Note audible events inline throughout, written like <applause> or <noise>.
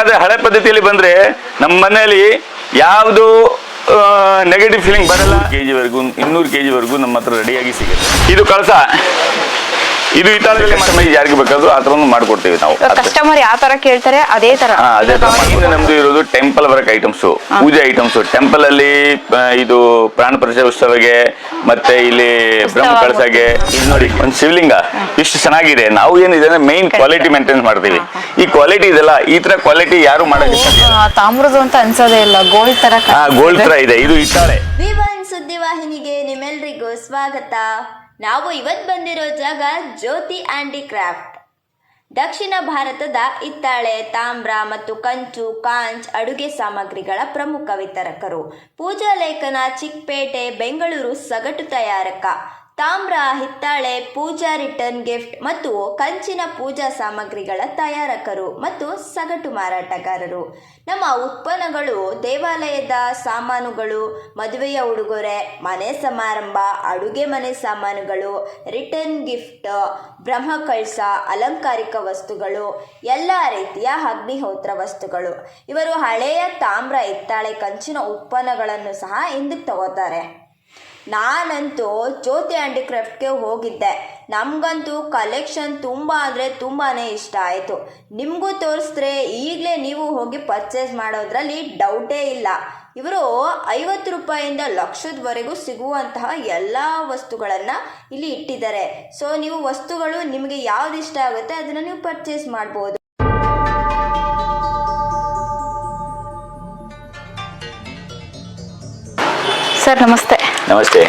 ಬೇಕಾದ್ರೆ ಹಳೆ ಪದ್ಧತಿಯಲ್ಲಿ ಬಂದ್ರೆ ನಮ್ಮ ಮನೆಯಲ್ಲಿ ಯಾವುದು ನೆಗೆಟಿವ್ ಫೀಲಿಂಗ್ ಬರಲ್ಲ. ಕೆ ವರೆಗೂ ಇನ್ನೂರು ಕೆಜಿ ವರೆಗೂ ನಮ್ಮ ಹತ್ರ ರೆಡಿಯಾಗಿ ಸಿಗುತ್ತೆ. ಇದು ಕಳಸ. ಇದು ಇತಾಳದಲ್ಲಿ ಕಸ್ಟಮರ್ ಯಾರಿಗೆ ಬೇಕಾದ್ರೂ ಆ ತರ ಮಾಡ್ಕೊಡ್ತೀವಿ ನಾವು. ಕಸ್ಟಮರ್ ಯಾವ ತರ ಕೇಳ್ತಾರೆ ಅದೇ ತರ ಹಾ ಅದೇ ತರ. ನಮ್ದು ಇರೋದು ಟೆಂಪಲ್ ವರ್ಕ್ ಐಟಮ್ಸ್ ಪೂಜೆ ಐಟಮ್ಸ್ ಟೆಂಪಲ್ ಅಲ್ಲಿ ಆ, ಇದು ಪ್ರಾಣ ಪ್ರತಿಷ್ಠೆ ಉತ್ಸವಗೆ ಮತ್ತೆ ಇಲ್ಲಿ ಬ್ರಹ್ಮ ಕಳಸಗೆ. ಇದು ನೋಡಿ. ಒಂದು ಶಿವಲಿಂಗ. ಇಷ್ಟು ಚೆನ್ನಾಗಿದೆ. ನಾವು ಏನಿದೆ ಅಂದ್ರೆ ಮೈನ್ ಕ್ವಾಲಿಟಿ ಮೇಂಟೈನ್ ಮಾಡ್ತೀವಿ. ಈ ಕ್ವಾಲಿಟಿ ಇದೆಲ್ಲ ಈ ತರ ಕ್ವಾಲಿಟಿ ಯಾರು ಮಾಡಕ್ಕೆ ಆ ತಾಮ್ರದ ಅಂತ ಅನ್ಸೋದೇ ಇಲ್ಲ. ಗೋಲ್ಡ್ ತರ ಹಾ ಗೋಲ್ಡ್ ತರ ಇದೆ. ಇದು ಇಟ್ಟಾಳೆ ಸುದ್ದಿ ವಾಹಿನಿಗೆ ಸುದ್ದಿವಾಹಿನಿಗೆ ನಿಮ್ಮೆಲ್ರಿಗೂ ಸ್ವಾಗತ. ನಾವು ಇವತ್ತು ಬಂದಿರೋ ಜಾಗ ಜ್ಯೋತಿ ಹ್ಯಾಂಡಿಕ್ರಾಫ್ಟ್ ದಕ್ಷಿಣ ಭಾರತದ ಹಿತ್ತಾಳೆ, ತಾಮ್ರ ಮತ್ತು ಕಂಚು, ಕಾಂಚ್ ಅಡುಗೆ ಸಾಮಗ್ರಿಗಳ ಪ್ರಮುಖ ವಿತರಕರು. ಪೂಜಾ ಲೇಖನ ಚಿಕ್ಕಪೇಟೆ ಬೆಂಗಳೂರು ಸಗಟು ತಯಾರಕ. ತಾಮ್ರ, ಹಿತ್ತಾಳೆ, ಪೂಜಾ ರಿಟರ್ನ್ ಗಿಫ್ಟ್ ಮತ್ತು ಕಂಚಿನ ಪೂಜಾ ಸಾಮಗ್ರಿಗಳ ತಯಾರಕರು ಮತ್ತು ಸಗಟು ಮಾರಾಟಗಾರರು. ನಮ್ಮ ಉತ್ಪನ್ನಗಳು ದೇವಾಲಯದ ಸಾಮಾನುಗಳು, ಮದುವೆಯ ಉಡುಗೊರೆ, ಮನೆ ಸಮಾರಂಭ, ಅಡುಗೆ ಮನೆ ಸಾಮಾನುಗಳು, ರಿಟರ್ನ್ ಗಿಫ್ಟ್, ಬ್ರಹ್ಮಕಳ್ಸ, ಅಲಂಕಾರಿಕ ವಸ್ತುಗಳು, ಎಲ್ಲ ರೀತಿಯ ಅಗ್ನಿಹೋತ್ರ ವಸ್ತುಗಳು. ಇವರು ಹಳೆಯ ತಾಮ್ರ, ಹಿತ್ತಾಳೆ, ಕಂಚಿನ ಉತ್ಪನ್ನಗಳನ್ನು ಸಹ ಹಿಂದಕ್ಕೆ ತಗೋತಾರೆ. ನಾನಂತೂ ಜ್ಯೋತಿ ಹ್ಯಾಂಡಿಕ್ರಾಫ್ಟ್ಗೆ ಹೋಗಿದ್ದೆ. ನಮಗಂತೂ ಕಲೆಕ್ಷನ್ ತುಂಬ ಅಂದರೆ ತುಂಬಾ ಇಷ್ಟ ಆಯಿತು. ನಿಮಗೂ ತೋರಿಸಿದ್ರೆ ಈಗಲೇ ನೀವು ಹೋಗಿ ಪರ್ಚೇಸ್ ಮಾಡೋದ್ರಲ್ಲಿ ಡೌಟೇ ಇಲ್ಲ. ಇವರು ಐವತ್ತು ರೂಪಾಯಿಂದ ಲಕ್ಷದವರೆಗೂ ಸಿಗುವಂತಹ ಎಲ್ಲ ವಸ್ತುಗಳನ್ನು ಇಲ್ಲಿ ಇಟ್ಟಿದ್ದಾರೆ. ಸೊ ನೀವು ವಸ್ತುಗಳು ನಿಮಗೆ ಯಾವ್ದು ಇಷ್ಟ ಆಗುತ್ತೆ ಅದನ್ನು ನೀವು ಪರ್ಚೇಸ್ ಮಾಡ್ಬೋದು. ಸರ್, ನಮಸ್ತೆ. ನಮಸ್ತೆ.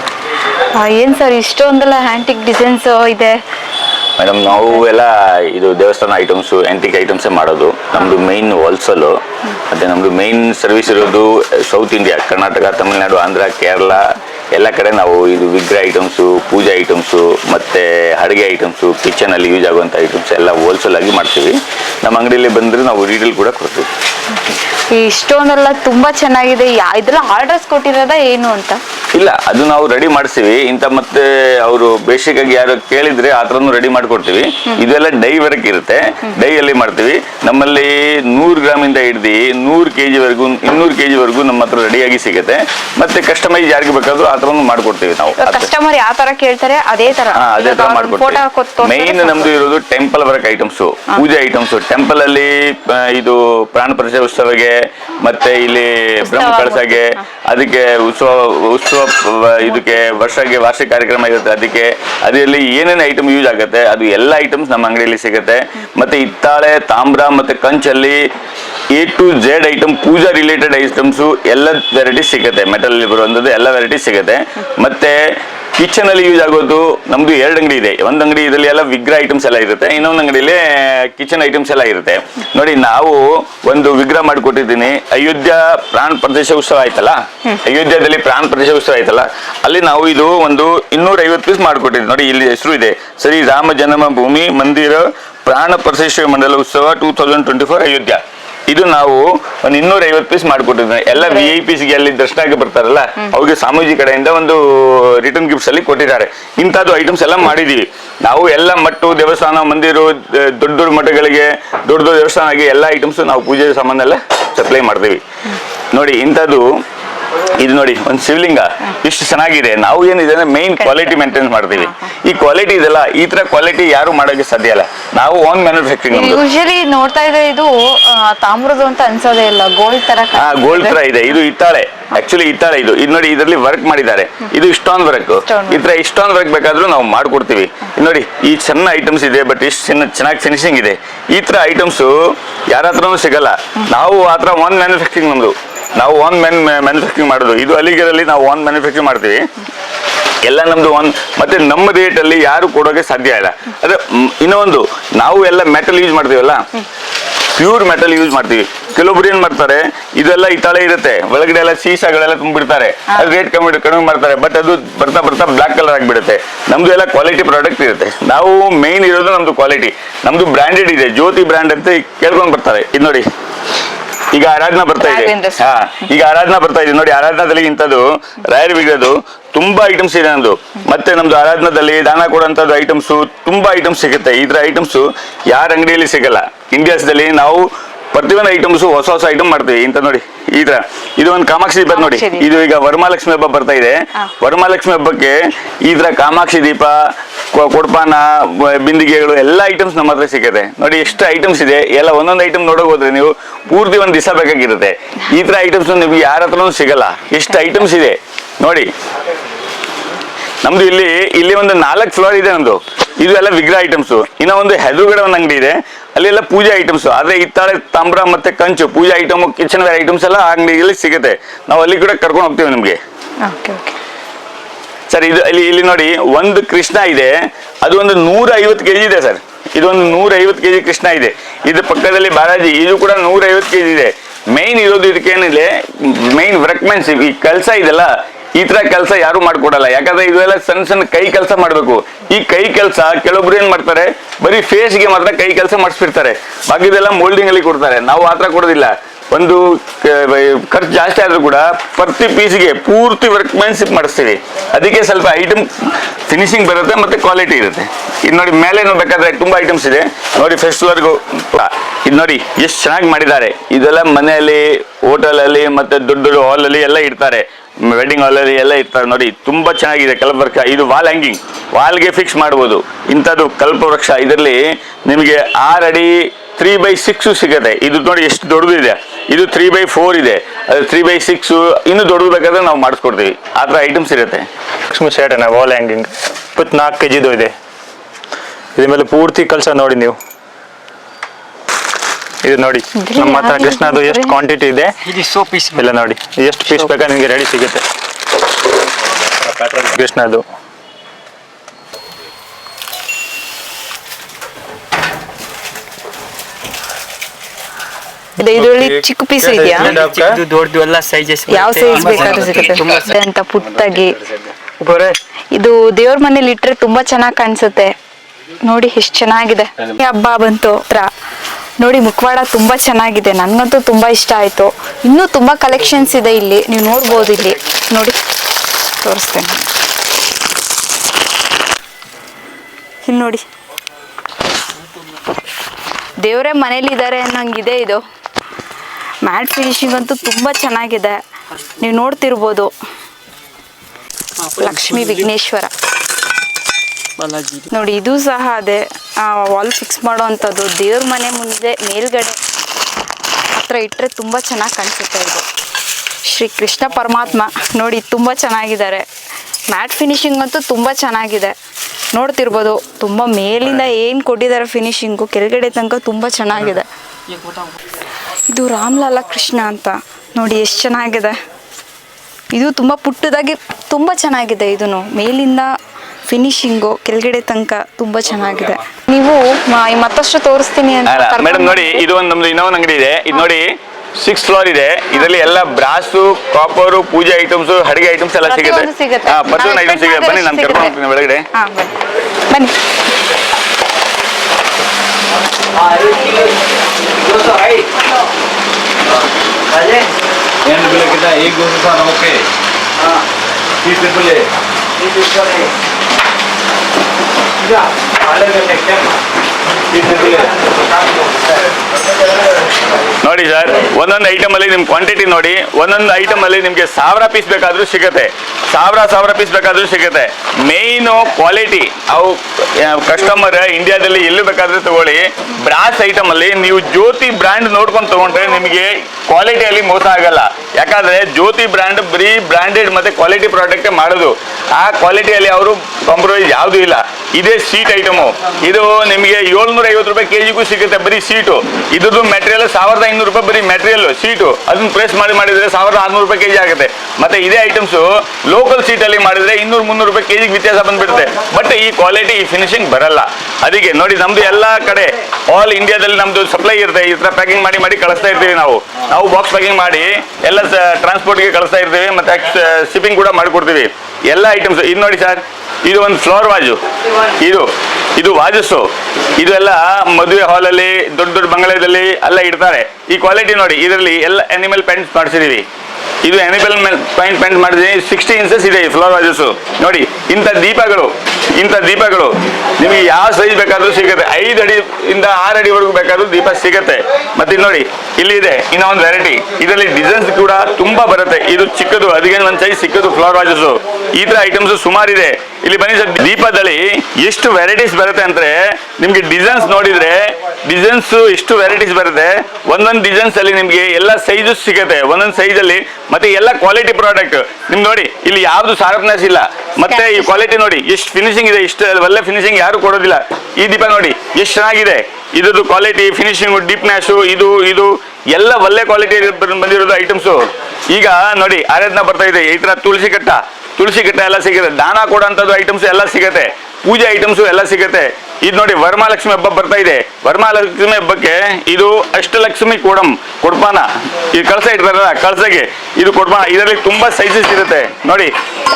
ಏನು ಸರ್ ಇಷ್ಟೊಂದೆಲ್ಲ ಹ್ಯಾಂಟಿಕ್ ಡಿಸೈನ್ಸ್ ಇದೆ? ಮೇಡಮ್ ನಾವು ಎಲ್ಲ ಇದು ದೇವಸ್ಥಾನ ಐಟಮ್ಸು ಆಂಟಿಕ್ ಐಟಮ್ಸೇ ಮಾಡೋದು. ನಮ್ಮದು ಮೈನ್ ಹೋಲ್ಸೇಲು ಮತ್ತು ನಮ್ಮದು ಮೈನ್ ಸರ್ವಿಸ್ ಇರೋದು ಸೌತ್ ಇಂಡಿಯಾ ಕರ್ನಾಟಕ ತಮಿಳುನಾಡು ಆಂಧ್ರ ಕೇರಳ ಎಲ್ಲ ಕಡೆ ನಾವು ಇದು ವಿಗ್ರಹ ಐಟಮ್ಸು ಪೂಜೆ ಐಟಮ್ಸು ಮತ್ತು ಅಡುಗೆ ಐಟಮ್ಸು ಕಿಚನಲ್ಲಿ ಯೂಸ್ ಆಗುವಂಥ ಐಟಮ್ಸ್ ಎಲ್ಲ ಹೋಲ್ಸೇಲ್ ಆಗಿ ಮಾಡ್ತೀವಿ. ನಮ್ಮ ಅಂಗಡಿಯಲ್ಲಿ ಬಂದರೆ ನಾವು ರೀಟೇಲ್ ಕೂಡ ಕೊಡ್ತೀವಿ. ಇಷ್ಟೊಂದೆಲ್ಲ ತುಂಬಾ ಚೆನ್ನಾಗಿದೆ. ಇದೆಲ್ಲ ಆರ್ಡರ್ಸ್ ಕೊಟ್ಟಿರೋದ ಏನು ಅಂತ? ಇಲ್ಲ ಅದು ನಾವು ರೆಡಿ ಮಾಡಿಸ್ತೀವಿ ಇಂಥ ಮತ್ತೆ ಅವರು ಬೇಸಿಕ್ ಆಗಿ ಯಾರು ಕೇಳಿದ್ರೆ ಆ ಥರನೂ ರೆಡಿ ಮಾಡ್ಕೊಡ್ತೀವಿ. ಇದೆಲ್ಲ ಡೈ ವರ್ಕ್ ಇರುತ್ತೆ. ಡೈಯಲ್ಲಿ ಮಾಡ್ತೀವಿ. ನಮ್ಮಲ್ಲಿ ನೂರು ಗ್ರಾಮಿಂದ ಹಿಡ್ದು ನೂರು ಕೆ ಜಿವರೆಗೂ ಇನ್ನೂರು ಕೆ ಜಿವರೆಗೂ ನಮ್ಮ ಹತ್ರ ರೆಡಿಯಾಗಿ ಸಿಗುತ್ತೆ. ಮತ್ತೆ ಕಸ್ಟಮೈಸ್ ಯಾರಿಗೆ ಬೇಕಾದರೂ ಆ ಥರನೂ ಮಾಡ್ಕೊಡ್ತೀವಿ ನಾವು. ಕಸ್ಟಮರ್ ಯಾವ ತರ ಕೇಳ್ತಾರೆ ಅದೇ ತರ. ಅದೇ ತರ ಮಾಡ್ಕೊಡ್ತೀವಿ. ಮೈನ್ ನಮ್ದು ಇರೋದು ಟೆಂಪಲ್ ವರ್ಕ್ ಐಟಮ್ಸ್ ಪೂಜೆ ಐಟಮ್ಸ್ ಟೆಂಪಲ್ ಅಲ್ಲಿ ಇದು ಪ್ರಾಣ ಪ್ರಸಾದ ಉತ್ಸವಗೆ ಮತ್ತೆ ಇಲ್ಲಿ ಬ್ರಹ್ಮ ಕಳಸಗೆ ಅದಕ್ಕೆ ಉತ್ಸವ ಉತ್ಸವ ಇದಕ್ಕೆ ವರ್ಷಕ್ಕೆ ವಾರ್ಷಿಕ ಕಾರ್ಯಕ್ರಮ ಇರುತ್ತೆ ಅದಕ್ಕೆ. ಅದರಲ್ಲಿ ಏನೇನು ಐಟಮ್ ಯೂಸ್ ಆಗುತ್ತೆ ಅದು ಎಲ್ಲ ಐಟಮ್ಸ್ ನಮ್ಮ ಅಂಗಡಿಯಲ್ಲಿ ಸಿಗುತ್ತೆ. ಮತ್ತೆ ಹಿತ್ತಾಳೆ ತಾಮ್ರ ಮತ್ತೆ ಕಂಚಲ್ಲಿ A to Z item Pooja related items ಎಲ್ಲ ವೆರೈಟಿ ಸಿಗುತ್ತೆ. ಮೆಟಲ್ ಬರುವಂಥದ್ದು ಎಲ್ಲ ವೆರೈಟಿ ಸಿಗುತ್ತೆ. ಮತ್ತೆ ಕಿಚನ್ ಅಲ್ಲಿ ಯೂಸ್ ಆಗೋದು ನಮ್ದು ಎರಡು ಅಂಗಡಿ ಇದೆ. ಒಂದ್ ಅಂಗಡಿ ಇದರಲ್ಲಿ ಎಲ್ಲ ವಿಗ್ರಹ ಐಟಮ್ಸ್ ಎಲ್ಲ ಇರುತ್ತೆ. ಇನ್ನೊಂದು ಅಂಗಡಿಯಲ್ಲಿ ಕಿಚನ್ ಐಟಮ್ಸ್ ಎಲ್ಲ ಇರುತ್ತೆ. ನೋಡಿ ನಾವು ಒಂದು ವಿಗ್ರಹ ಮಾಡಿಕೊಟ್ಟಿದ್ದೀನಿ. ಅಯೋಧ್ಯ ಪ್ರಾಣ ಪ್ರದೇಶ ಉತ್ಸವ ಆಯ್ತಲ್ಲ? ಅಯೋಧ್ಯದಲ್ಲಿ ಪ್ರಾಣ ಪ್ರದೇಶ ಉತ್ಸವ ಆಯ್ತಲ್ಲ? ಅಲ್ಲಿ ನಾವು ಇದು ಒಂದು ಇನ್ನೂರ ಐವತ್ತು ಪೀಸ್ ಮಾಡಿಕೊಟ್ಟಿದ್ವಿ. ನೋಡಿ ಇಲ್ಲಿ ಹೆಸರು ಇದೆ. ಸರಿ ರಾಮ ಜನ್ಮ ಭೂಮಿ ಮಂದಿರ ಪ್ರಾಣ ಪ್ರದೇಶ ಮಂಡಲ ಉತ್ಸವ two thousand twenty four Ayodhya. ಇದು ನಾವು ಒಂದು ಇನ್ನೂರ ಐವತ್ತು ಪೀಸ್ ಮಾಡಿಕೊಟ್ಟಿದ್ವಿ. ಎಲ್ಲ ವಿ ಐ ಪಿಸ್ಗೆ ಅಲ್ಲಿ ದರ್ಶನಕ್ಕೆ ಬರ್ತಾರಲ್ಲ ಅವ್ರಿಗೆ ಸ್ವಾಮೀಜಿ ಕಡೆಯಿಂದ ಒಂದು ರಿಟರ್ನ್ ಗಿಫ್ಟ್ಸ್ ಅಲ್ಲಿ ಕೊಟ್ಟಿದ್ದಾರೆ. ಇಂಥದ್ದು ಐಟಮ್ಸ್ ಎಲ್ಲ ಮಾಡಿದೀವಿ. ನಾವು ಎಲ್ಲ ಮಟ್ಟು ದೇವಸ್ಥಾನ ಮಂದಿರ ದೊಡ್ಡ ದೊಡ್ಡ ಮಠಗಳಿಗೆ ದೊಡ್ಡ ದೊಡ್ಡ ದೇವಸ್ಥಾನಕ್ಕೆ ಎಲ್ಲ ಐಟಮ್ಸ್ ನಾವು ಪೂಜೆ ಸಾಮಾನೆಲ್ಲ ಸಪ್ಲೈ ಮಾಡ್ತೀವಿ. ನೋಡಿ ಇಂಥದ್ದು ಇದು ನೋಡಿ ಒಂದು ಶಿವಲಿಂಗ. ಇಷ್ಟು ಚೆನ್ನಾಗಿದೆ. ನಾವು ಏನಿದೆ ಅಂದ್ರೆ ಮೈನ್ ಕ್ವಾಲಿಟಿ ಮೇಂಟೈನ್ ಮಾಡ್ತೀವಿ. ಈ ಕ್ವಾಲಿಟಿ ಇದೆಲ್ಲ ಈ ತರ ಕ್ವಾಲಿಟಿ ಯಾರು ಮಾಡೋಕೆ ಸಾಧ್ಯ ಇಲ್ಲ. ನಾವು ಓನ್ ಮ್ಯಾನುಫ್ಯಾಕ್ಚರಿಂಗ್ ಯೂಶಲಿ ನೋಡ್ತಾ ಇದ್ರೆ ಇದು ತಾಮ್ರದ ಅಂತ ಅನ್ಸೋದೇ ಇಲ್ಲ. ಗೋಲ್ಡ್ ತರ ಗೋಲ್ಡ್ ತರ ಇದೆ. ಇದು ಇತ್ತಾಳೆ ಆಕ್ಚುಲಿ ಇತ್ತಾಳೆ ಇದು. ಇದು ನೋಡಿ ಇದರಲ್ಲಿ ವರ್ಕ್ ಮಾಡಿದ್ದಾರೆ. ಇದು ಇಷ್ಟೊಂದು ವರ್ಕ್. ಈ ತರ ಇಷ್ಟೊಂದು ವರ್ಕ್ ಬೇಕಾದ್ರೂ ನಾವು ಮಾಡ್ಕೊಡ್ತೀವಿ. ನೋಡಿ ಈ ಸಣ್ಣ ಐಟಮ್ಸ್ ಇದೆ ಬಟ್ ಇಷ್ಟು ಚೆನ್ನ ಚೆನ್ನಾಗಿ ಫಿನಿಶಿಂಗ್ ಇದೆ. ಈ ತರ ಐಟಮ್ಸ್ ಯಾರ ಹತ್ರನೂ ಸಿಗಲ್ಲ. ನಾವು ಆ ತರ ಒನ್ ಮ್ಯಾನುಫ್ಯಾಕ್ಚರಿಂಗ್ ನಮ್ದು. ನಾವು ಒನ್ ಮ್ಯಾನ್ ಮ್ಯಾನುಫ್ಯಾಕ್ಚರಿಂಗ್ ಮಾಡೋದು. ಇದು ಅಲಿಗೆರಲ್ಲಿ ನಾವು ಒನ್ ಮ್ಯಾನುಫ್ಯಾಕ್ಚರಿಂಗ್ ಮಾಡ್ತೀವಿ. ಎಲ್ಲ ನಮ್ದು ಒನ್ ಮತ್ತೆ ನಮ್ಮ ರೇಟ್ ಅಲ್ಲಿ ಯಾರು ಕೊಡೋಕೆ ಸಾಧ್ಯ ಇಲ್ಲ. ಅದೇ ಇನ್ನೊಂದು ನಾವು ಎಲ್ಲ ಮೆಟಲ್ ಯೂಸ್ ಮಾಡ್ತೀವಲ್ಲ? ಪ್ಯೂರ್ ಮೆಟಲ್ ಯೂಸ್ ಮಾಡ್ತೀವಿ. ಕೆಲವೊಬ್ರು ಏನ್ ಮಾಡ್ತಾರೆ ಇದೆಲ್ಲ ಇತಾಳೆ ಇರುತ್ತೆ. ಒಳಗಡೆ ಎಲ್ಲ ಸೀಸಾಗಳೆಲ್ಲ ತುಂಬಿಡ್ತಾರೆ. ಅದು ರೇಟ್ ಕಮ್ಮಿ ಕಡಿಮೆ ಮಾಡ್ತಾರೆ. ಬಟ್ ಅದು ಬರ್ತಾ ಬರ್ತಾ ಬ್ಲಾಕ್ ಕಲರ್ ಆಗಿಬಿಡುತ್ತೆ. ನಮ್ದು ಎಲ್ಲ ಕ್ವಾಲಿಟಿ ಪ್ರಾಡಕ್ಟ್ ಇರುತ್ತೆ. ನಾವು ಮೇನ್ ಇರೋದು ನಮ್ದು ಕ್ವಾಲಿಟಿ ನಮ್ದು ಬ್ರ್ಯಾಂಡೆಡ್ ಇದೆ. ಜ್ಯೋತಿ ಬ್ರ್ಯಾಂಡ್ ಅಂತ ಕೇಳ್ಕೊಂಡ್ ಬರ್ತಾರೆ. ಇದು ನೋಡಿ. ಈಗ ಆರಾಧನಾ ಬರ್ತಾ ಇದೆ. ಹಾ ಈಗ ಆರಾಧನಾ ಬರ್ತಾ ಇದೆ. ನೋಡಿ ಆರಾಧನಾದಲ್ಲಿ ಇಂಥದ್ದು ರಾಯರ್ ವಿಗ್ರಹದ್ದು ತುಂಬಾ ಐಟಮ್ಸ್ ಇದೆ ನಮ್ದು ಮತ್ತೆ ನಮ್ದು ಆರಾಧನಾದಲ್ಲಿ ದಾನ ಕೊಡುವಂತದ್ದು ಐಟಮ್ಸ್ ತುಂಬಾ ಐಟಮ್ಸ್ ಸಿಗುತ್ತೆ. ಇದ್ರ ಐಟಮ್ಸ್ ಯಾರ ಅಂಗಡಿಯಲ್ಲಿ ಸಿಗಲ್ಲ. ಇಂಡಿಯಾಸ್ದಲ್ಲಿ ನಾವು ಪ್ರತಿಯೊಂದು ಐಟಮ್ಸ್ ಹೊಸ ಹೊಸ ಐಟಮ್ ಮಾಡ್ತೀವಿ. ಇಂತ ನೋಡಿ ಈ ತರ. ಇದು ಒಂದು ಕಾಮಾಕ್ಷಿ ದೀಪ ನೋಡಿ. ಇದು ಈಗ ವರಮಹಾಲಕ್ಷ್ಮಿ ಹಬ್ಬ ಬರ್ತಾ ಇದೆ. ವರಮಹಾಲಕ್ಷ್ಮಿ ಹಬ್ಬಕ್ಕೆ ಈ ತರ ಕಾಮಾಕ್ಷಿ ದೀಪ ಕೊಡ್ಪಾನ ಬಿಂದಿಗೆಗಳು ಎಲ್ಲ ಐಟಮ್ಸ್ ನಮ್ಮ ಹತ್ರ ಸಿಗುತ್ತೆ. ನೋಡಿ ಎಷ್ಟು ಐಟಮ್ಸ್ ಇದೆ. ಎಲ್ಲ ಒಂದೊಂದು ಐಟಮ್ ನೋಡೋಕೆ ಹೋದ್ರೆ ನೀವು ಪೂರ್ತಿ ಒಂದು ದಿವಸ ಬೇಕಾಗಿರುತ್ತೆ. ಈ ತರ ಐಟಮ್ಸ್ ನಿಮ್ಗೆ ಯಾರ ಹತ್ರನೂ ಸಿಗಲ್ಲ. ಎಷ್ಟು ಐಟಮ್ಸ್ ಇದೆ. ನೋಡಿ. ನಮ್ದು ಇಲ್ಲಿ ಇಲ್ಲಿ ಒಂದು ನಾಲ್ಕು ಫ್ಲೋರ್ ಇದೆ ನಮ್ದು. ಇದು ಎಲ್ಲ ವಿಗ್ರಹ ಐಟಮ್ಸ್ ಇನ್ನ ಒಂದು ಹೆದುರುಗಡೆ ಒಂದು ಅಂಗಡಿ ಇದೆ. ಅಲ್ಲೆಲ್ಲ ಪೂಜೆ ಐಟಮ್ಸ್ ಆದ್ರೆ ಹಿತ್ತಾಳೆ ತಾಮ್ರ ಮತ್ತೆ ಕಂಚು ಪೂಜೆ ಐಟಮ್ ಕಿಚನ್ ವೇರ್ ಐಟಮ್ಸ್ ಎಲ್ಲ ಅಂಗಡಿಯಲ್ಲಿ ಸಿಗುತ್ತೆ. ನಾವು ಅಲ್ಲಿ ಕೂಡ ಕರ್ಕೊಂಡು ಹೋಗ್ತೀವಿ ನಿಮ್ಗೆ. ಓಕೆ ಓಕೆ ಸರ್ ಇದು ಇಲ್ಲಿ ಇಲ್ಲಿ ನೋಡಿ ಒಂದು ಕೃಷ್ಣ ಇದೆ. ಅದು ಒಂದು ನೂರ ಐವತ್ತು ಕೆಜಿ ಇದೆ ಸರ್. ಇದು ಒಂದು ನೂರ ಐವತ್ತು ಕೆಜಿ ಕೃಷ್ಣ ಇದೆ. ಇದು ಪಕ್ಕದಲ್ಲಿ ಬಾಲಾಜಿ ಇದು ಕೂಡ ನೂರ ಐವತ್ತು ಕೆಜಿ ಇದೆ. ಮೈನ್ ಇರೋದು ಇದಕ್ಕೆ ಏನಿದೆ ಮೈನ್ ವರ್ಕ್ಮೆನ್ಸ್ ಈ ಕೆಲಸ ಇದೆಲ್ಲ. ಈ ತರ ಕೆಲಸ ಯಾರು ಮಾಡ್ಕೊಡಲ್ಲ. ಯಾಕಂದ್ರೆ ಇದೆಲ್ಲ ಸಣ್ಣ ಸಣ್ಣ ಕೈ ಕೆಲಸ ಮಾಡ್ಬೇಕು. ಈ ಕೈ ಕೆಲಸ ಕೆಲವೊಬ್ರು ಏನ್ ಮಾಡ್ತಾರೆ? ಬರೀ ಫೇಸ್ಗೆ ಮಾತ್ರ ಕೈ ಕೆಲಸ ಮಾಡಿಸ್ಬಿಡ್ತಾರೆ. ಬಾಕಿದೆಲ್ಲ ಮೋಲ್ಡಿಂಗ್ ಅಲ್ಲಿ ಕೊಡ್ತಾರೆ. ನಾವು ಆತರ ಕೊಡೋದಿಲ್ಲ. ಒಂದು ಖರ್ಚು ಜಾಸ್ತಿ ಆದ್ರೂ ಕೂಡ ಪ್ರತಿ ಪೀಸ್ಗೆ ಪೂರ್ತಿ ವರ್ಕ್ಮೆನ್ಶಿಪ್ ಮಾಡಿಸ್ತೀವಿ. ಅದಕ್ಕೆ ಸ್ವಲ್ಪ ಐಟಮ್ ಫಿನಿಶಿಂಗ್ ಬರುತ್ತೆ ಮತ್ತೆ ಕ್ವಾಲಿಟಿ ಇರುತ್ತೆ. ಇದು ನೋಡಿ ಮೇಲೆ ನೋಡ್ಬೇಕಾದ್ರೆ ತುಂಬಾ ಐಟಮ್ಸ್ ಇದೆ. ನೋಡಿ ಫೆಸ್ಟಿವಲ್ಗೂ ಇದು ನೋಡಿ ಎಷ್ಟು ಚೆನ್ನಾಗಿ ಮಾಡಿದ್ದಾರೆ. ಇದೆಲ್ಲ ಮನೆಯಲ್ಲಿ ಹೋಟೆಲಲ್ಲಿ ಮತ್ತೆ ದೊಡ್ಡ ದೊಡ್ಡ ಹಾಲಲ್ಲಿ ಎಲ್ಲ ಇಡ್ತಾರೆ. ವೆಡ್ಡಿಂಗ್ ಹಾಲಲ್ಲಿ ಎಲ್ಲ ಇರ್ತಾರೆ ನೋಡಿ, ತುಂಬಾ ಚೆನ್ನಾಗಿದೆ ಕಲ್ಪವೃಕ್ಷ. ಇದು ವಾಲ್ ಹ್ಯಾಂಗಿಂಗ್ ವಾಲ್ಗೆ ಫಿಕ್ಸ್ ಮಾಡ್ಬೋದು. ಇಂಥದ್ದು ಕಲ್ಪವೃಕ್ಷ. ಇದರಲ್ಲಿ ನಿಮಗೆ ಆರು ಅಡಿ ತ್ರೀ ಬೈ ಸಿಕ್ಸ್ ಸಿಗುತ್ತೆ. ಇದು ನೋಡಿ ಎಷ್ಟು ದೊಡ್ಡದಿದೆ. ಇದು ತ್ರೀ ಬೈ ಫೋರ್ ಇದೆ. ಅದು ತ್ರೀ ಬೈ ಸಿಕ್ಸ್ ಇನ್ನು ದೊಡ್ಡದು ಬೇಕಾದ್ರೆ ನಾವು ಮಾಡಿಸ್ಕೊಡ್ತೀವಿ. ಆ ಥರ ಐಟಮ್ಸ್ ಇರುತ್ತೆ. ಲಕ್ಷ್ಮಿ ಶೇಟನ ವಾಲ್ ಹ್ಯಾಂಗಿಂಗ್ ಇಪ್ಪತ್ನಾಲ್ಕು ಕೆ ಜಿದು ಇದೆ. ಇದ್ರ ಮೇಲೆ ಪೂರ್ತಿ ಕಲ್ಸ ನೋಡಿ ನೀವು. ಇದು ನೋಡಿ ಇದ್ರಲ್ಲಿ ನಮ್ಮ ಹತ್ರ ಯಾವ್ದು ಕೃಷ್ಣದು ಎಷ್ಟು? ಕ್ವಾಂಟಿಟಿ ಇದೆ? ಇದು ಸೋ ಪೀಸ್ ಇಲ್ಲ ನೋಡಿ ಎಷ್ಟು ಪೀಸ್ ಬೇಕಾ ನಿಮಗೆ ರೆಡಿ ಸಿಗುತ್ತೆ. ಕೃಷ್ಣದು. ಇದು ಇದರಲ್ಲಿ ಚಿಕ್ಕ ಪೀಸ್ ಇದೆಯಾ? ಚಿಕ್ಕದು ದೊಡ್ಡದು ಎಲ್ಲ ಸೈಜಸ್ ಯಾವ ಸೈಜ್ ಬೇಕಾದ್ರೂ ಸಿಗುತ್ತೆ. ಅಂತ ಪುಟ್ಟಾಗಿ. ಇದು ದೇವ್ರ ಮನೇಲಿ ಇಟ್ರೆ ತುಂಬಾ ಚೆನ್ನಾಗಿ ಕಾಣಿಸುತ್ತೆ. ನೋಡಿ ಎಷ್ಟು ಚೆನ್ನಾಗಿದೆ. ಹಬ್ಬ ಬಂತು. ರ. ನೋಡಿ ಮುಖವಾಡ ತುಂಬಾ ಚೆನ್ನಾಗಿದೆ. ನನಗಂತೂ ತುಂಬಾ ಇಷ್ಟ ಆಯ್ತು. ಇನ್ನೂ ತುಂಬಾ ಕಲೆಕ್ಷನ್ಸ್ ಇದೆ ಇಲ್ಲಿ. ನೀವು ನೋಡ್ಬೋದು ಇಲ್ಲಿ. ನೋಡಿ, ತೋರಿಸ್ತೇನೆ. ಇಲ್ಲಿ ನೋಡಿ. ದೇವರೇ ಮನೇಲಿದ್ದಾರೆ ಅನ್ನೋಂಗಿದೆ ಇದು. ಮ್ಯಾಟ್ ಫಿನಿಶಿಂಗ್ ಅಂತೂ ತುಂಬಾ ಚೆನ್ನಾಗಿದೆ. ನೀವು ನೋಡ್ತಿರ್ಬೋದು. ಲಕ್ಷ್ಮೀ ವಿಘ್ನೇಶ್ವರ. ಬಾಲಾಜಿ ನೋಡಿ ಇದು ಸಹ ಅದೇ ವಾಲ್ ಫಿಕ್ಸ್ ಮಾಡೋ ಅಂಥದ್ದು ದೇವ್ರ ಮನೆ ಮುಂದೆ ಮೇಲ್ಗಡೆ ಹತ್ರ ಇಟ್ಟರೆ ತುಂಬ ಚೆನ್ನಾಗಿ ಕಾಣಿಸುತ್ತೆ ಇದು. ಶ್ರೀ ಕೃಷ್ಣ ಪರಮಾತ್ಮ ನೋಡಿ ತುಂಬ ಚೆನ್ನಾಗಿದ್ದಾರೆ. ಮ್ಯಾಟ್ ಫಿನಿಶಿಂಗ್ ಅಂತೂ ತುಂಬ ಚೆನ್ನಾಗಿದೆ. ನೋಡ್ತಿರ್ಬೋದು ತುಂಬ ಮೇಲಿಂದ ಏನು ಕೊಟ್ಟಿದ್ದಾರೆ ಫಿನಿಶಿಂಗು ಕೆಳಗಡೆ ತನಕ ತುಂಬ ಚೆನ್ನಾಗಿದೆ. ಇದು ರಾಮ್ಲಾಲ ಕೃಷ್ಣ ಅಂತ. ನೋಡಿ ಎಷ್ಟು ಚೆನ್ನಾಗಿದೆ. ಇದು ತುಂಬ ಪುಟ್ಟದಾಗಿ ತುಂಬ ಚೆನ್ನಾಗಿದೆ ಇದನ್ನು. ಮೇಲಿಂದ ಫಿನಿಶಿಂಗು ಕೆಳಗಡೆ ತನಕ ತುಂಬಾ ಚೆನ್ನಾಗಿದೆ. ನೀವು ಮತ್ತಷ್ಟು ತೋರಿಸ್ತೀನಿ ಅಂತ ಮೇಡಮ್ ನೋಡಿ ಇದು ಒಂದು ನಮ್ದು ಇನ್ನೊಂದು ಅಂಗಡಿ ಇದೆ. ಇದು ನೋಡಿ ಸಿಕ್ಸ್ ಫ್ಲೋರ್ ಇದೆ. ಇದರಲ್ಲಿ ಎಲ್ಲ ಬ್ರಾಸು ಕಾಪರ್ ಪೂಜೆ ಐಟಮ್ಸ್ ಅಡಿಗೆ ಐಟಮ್ಸ್ ಎಲ್ಲ ಸಿಗುತ್ತೆ. ಪ್ರತಿಯೊಂದು ಐಟಮ್ ಸಿಗುತ್ತೆ. ಬನ್ನಿ ನಾನು ಕರ್ಕೊಂಡು ಹೋಗ್ತೀನಿ ಒಳಗಡೆ. ಬನ್ನಿ. ಬನ್ನಿ. जा हाले में देखते हैं ನೋಡಿ ಸರ್, ಒಂದೊಂದು ಐಟಮ್ ಅಲ್ಲಿ ನಿಮ್ ಕ್ವಾಂಟಿಟಿ ನೋಡಿ, ಒಂದೊಂದು ಐಟಮ್ ಅಲ್ಲಿ ನಿಮ್ಗೆ ಸಾವಿರ ಪೀಸ್ ಬೇಕಾದ್ರೂ ಸಿಗುತ್ತೆ. ಸಾವಿರ ಸಾವಿರ ಪೀಸ್ ಬೇಕಾದ್ರೂ ಸಿಗುತ್ತೆ. ಮೇನ್ ಕ್ವಾಲಿಟಿ ಅವು ಕಸ್ಟಮರ್ ಇಂಡಿಯಾದಲ್ಲಿ ಎಲ್ಲಿ ಬೇಕಾದ್ರೂ ತಗೊಳ್ಳಿ. ಬ್ರಾಸ್ ಐಟಮ್ ಅಲ್ಲಿ ನೀವು ಜ್ಯೋತಿ ಬ್ರ್ಯಾಂಡ್ ನೋಡ್ಕೊಂಡು ತಗೊಂಡ್ರೆ ನಿಮಗೆ ಕ್ವಾಲಿಟಿಯಲ್ಲಿ ಮೋಸ ಆಗಲ್ಲ. ಯಾಕಂದ್ರೆ ಜ್ಯೋತಿ ಬ್ರ್ಯಾಂಡ್ ಬರೀ ಬ್ರಾಂಡೆಡ್ ಮತ್ತೆ ಕ್ವಾಲಿಟಿ ಪ್ರಾಡಕ್ಟ್ ಮಾಡೋದು. ಆ ಕ್ವಾಲಿಟಿಯಲ್ಲಿ ಅವರು ಕಾಂಪ್ರಮೈಸ್ ಯಾವುದು ಇಲ್ಲ. ಇದೇ ಸೀಟ್ ಐಟಮು ಇದು ನಿಮಗೆ ಏಳ್ನೂರ ಐವತ್ತು ರೂಪಾಯಿ ಕೆಜಿಗೂ ಸಿಗುತ್ತೆ ಬರೀ ಸೀಟು ಇದ್ರದ್ದು ಮೆಟೀರಿಯಲ್ ಸಾವಿರದ ಐನೂರು ರೂಪಾಯಿ ಬರೀ ಮೆಟೀರಿಯಲ್ ಸೀಟು ಅದನ್ನ ಪ್ರೆಸ್ ಮಾಡಿ ಮಾಡಿದ್ರೆ ಸಾವಿರದ ಆರ್ನೂರು ರೂಪಾಯಿ ಕೆಜಿ ಆಗುತ್ತೆ. ಮತ್ತೆ ಇದೇ ಐಟಮ್ಸ್ ಲೋಕಲ್ ಸೀಟಲ್ಲಿ ಮಾಡಿದ್ರೆ ಇನ್ನೂರು ಮುನ್ನೂರು ರೂಪಾಯಿ ಕೆಜಿಗೆ ವ್ಯತ್ಯಾಸ ಬಂದ್ಬಿಡುತ್ತೆ. ಬಟ್ ಈ ಕ್ವಾಲಿಟಿ ಈ ಫಿನಿಶಿಂಗ್ ಬರಲ್ಲ. ಅದಕ್ಕೆ ನೋಡಿ ನಮ್ದು ಎಲ್ಲ ಕಡೆ ಆಲ್ ಇಂಡಿಯಾದಲ್ಲಿ ನಮ್ದು ಸಪ್ಲೈ ಇರುತ್ತೆ. ಈ ತರ ಪ್ಯಾಕಿಂಗ್ ಮಾಡಿ ಮಾಡಿ ಕಳಿಸ್ತಾ ಇರ್ತೀವಿ ನಾವು. ನಾವು ಬಾಕ್ಸ್ ಪ್ಯಾಕಿಂಗ್ ಮಾಡಿ ಎಲ್ಲ ಟ್ರಾನ್ಸ್ಪೋರ್ಟ್ಗೆ ಕಳಿಸ್ತಾ ಇರ್ತೀವಿ. ಮತ್ತೆ ಶಿಪ್ಪಿಂಗ್ ಕೂಡ ಮಾಡಿಕೊಡ್ತೀವಿ. ಎಲ್ಲ ಐಟಮ್ಸ್ ಇದು ನೋಡಿ ಸರ್ ಇದು ಒಂದು ಫ್ಲೋರ್ ವಾಜು ಇದು ಇದು ವಾಜಸ್ಸು. ಇದೆಲ್ಲ ಮದುವೆ ಹಾಲಲ್ಲಿ ದೊಡ್ಡ ದೊಡ್ಡ ಬಂಗಲೆದಲ್ಲಿ ಎಲ್ಲ ಇಡ್ತಾರೆ. ಈ ಕ್ವಾಲಿಟಿ ನೋಡಿ, ಇದರಲ್ಲಿ ಎಲ್ಲ ಅನಿಮಲ್ ಪೆಂಟ್ಸ್ ಮಾಡಿಸಿದೀವಿ. ಇದು ಎನಿಬಲ್ ಪೈಂಟ್ ಪೇಂಟ್ ಮಾಡಿದೀವಿ ಸಿಕ್ಸ್ಟಿ ಇಂಚಸ್ ಇದೆ ಫ್ಲವರ್ ವಾಜಸ್ಸು ನೋಡಿ, ಇಂಥ ದೀಪಗಳು ಇಂಥ ದೀಪಗಳು. ನಿಮಗೆ ಯಾವ ಸೈಜ್ ಬೇಕಾದ್ರೂ ಸಿಗುತ್ತೆ. ಐದು ಅಡಿ ಇಂದ ಆರು ಅಡಿವರೆಗೂ ಬೇಕಾದ್ರೂ ದೀಪ ಸಿಗುತ್ತೆ. ಮತ್ತೆ ನೋಡಿ, ಇಲ್ಲಿ ಇದೆ ಇನ್ನೊಂದು ವೆರೈಟಿ ಇದರಲ್ಲಿ ಡಿಸೈನ್ಸ್ ಕೂಡ ತುಂಬಾ ಬರುತ್ತೆ. ಇದು ಚಿಕ್ಕದು ಅದಕ್ಕೆ ಒಂದು ಸೈಜ್ ಸಿಕ್ಕದು ಫ್ಲವರ್ ವಾಜಸ್ ಈ ತರ ಐಟಮ್ಸ್ ಸುಮಾರು ಇದೆ. ಇಲ್ಲಿ ಬನ್ನಿ ಸರ್, ದೀಪದಲ್ಲಿ ಎಷ್ಟು ವೆರೈಟೀಸ್ ಬರುತ್ತೆ ಅಂದ್ರೆ, ನಿಮ್ಗೆ ಡಿಸೈನ್ಸ್ ನೋಡಿದ್ರೆ ಡಿಸೈನ್ಸ್ ಎಷ್ಟು ವೆರೈಟೀಸ್ ಬರುತ್ತೆ, ಒಂದೊಂದು ಡಿಸೈನ್ಸ್ ಅಲ್ಲಿ ನಿಮ್ಗೆ ಎಲ್ಲ ಸೈಜಸ್ ಸಿಗುತ್ತೆ. ಒಂದೊಂದು ಸೈಜಲ್ಲಿ ಮತ್ತೆ ಎಲ್ಲ ಕ್ವಾಲಿಟಿ ಪ್ರಾಡಕ್ಟ್ ನಿಮ್ ನೋಡಿ, ಇಲ್ಲಿ ಯಾವ್ದು ಸಾರಪ್ನೆಸ್ ಇಲ್ಲ. ಮತ್ತೆ ಈ ಕ್ವಾಲಿಟಿ ನೋಡಿ, ಎಷ್ಟು ಫಿನಿಶಿಂಗ್ ಇದೆ, ಇಷ್ಟು ಒಳ್ಳೆ ಫಿನಿಶಿಂಗ್ ಯಾರು ಕೊಡೋದಿಲ್ಲ. ಈ ದೀಪ ನೋಡಿ, ಎಷ್ಟು ಚೆನ್ನಾಗಿದೆ. ಇದ್ರದ್ದು ಕ್ವಾಲಿಟಿ ಫಿನಿಶಿಂಗ್ ಡೀಪ್ನೆಸ್ ಇದು ಇದು, ಎಲ್ಲ ಒಳ್ಳೆ ಕ್ವಾಲಿಟಿ ಬಂದಿರೋದು ಐಟಮ್ಸು ಈಗ ನೋಡಿ, ಆರಾಧನಾ ಬರ್ತಾ ಇದೆ, ಈ ತರ ತುಳಸಿ ಕಟ್ಟ. ತುಳಸಿ ಕಟ್ಟ ಎಲ್ಲ ಸಿಗುತ್ತೆ. ದಾನ ಕೊಡೋಂಥದ್ದು ಐಟಮ್ಸ್ ಎಲ್ಲ ಸಿಗುತ್ತೆ. ಪೂಜೆ ಐಟಮ್ಸು ಎಲ್ಲ ಸಿಗುತ್ತೆ. ಇದು ನೋಡಿ ವರಮಹಾಲಕ್ಷ್ಮಿ ಹಬ್ಬ ಬರ್ತಾ ಇದೆ. ವರಮಹಾಲಕ್ಷ್ಮಿ ಹಬ್ಬಕ್ಕೆ ಇದು ಅಷ್ಟಲಕ್ಷ್ಮಿ ಕೊಡಂ, ಕೊಡ್ಪಾನ. ಇದು ಕಳಸ ಇಡ್ತಾರಲ್ಲ ಕಳಸಗೆ. ಇದು ಕೊಡ್ಪಾನ. ಇದರಲ್ಲಿ ತುಂಬಾ ಸೈಜಸ್ ಇರುತ್ತೆ. ನೋಡಿ,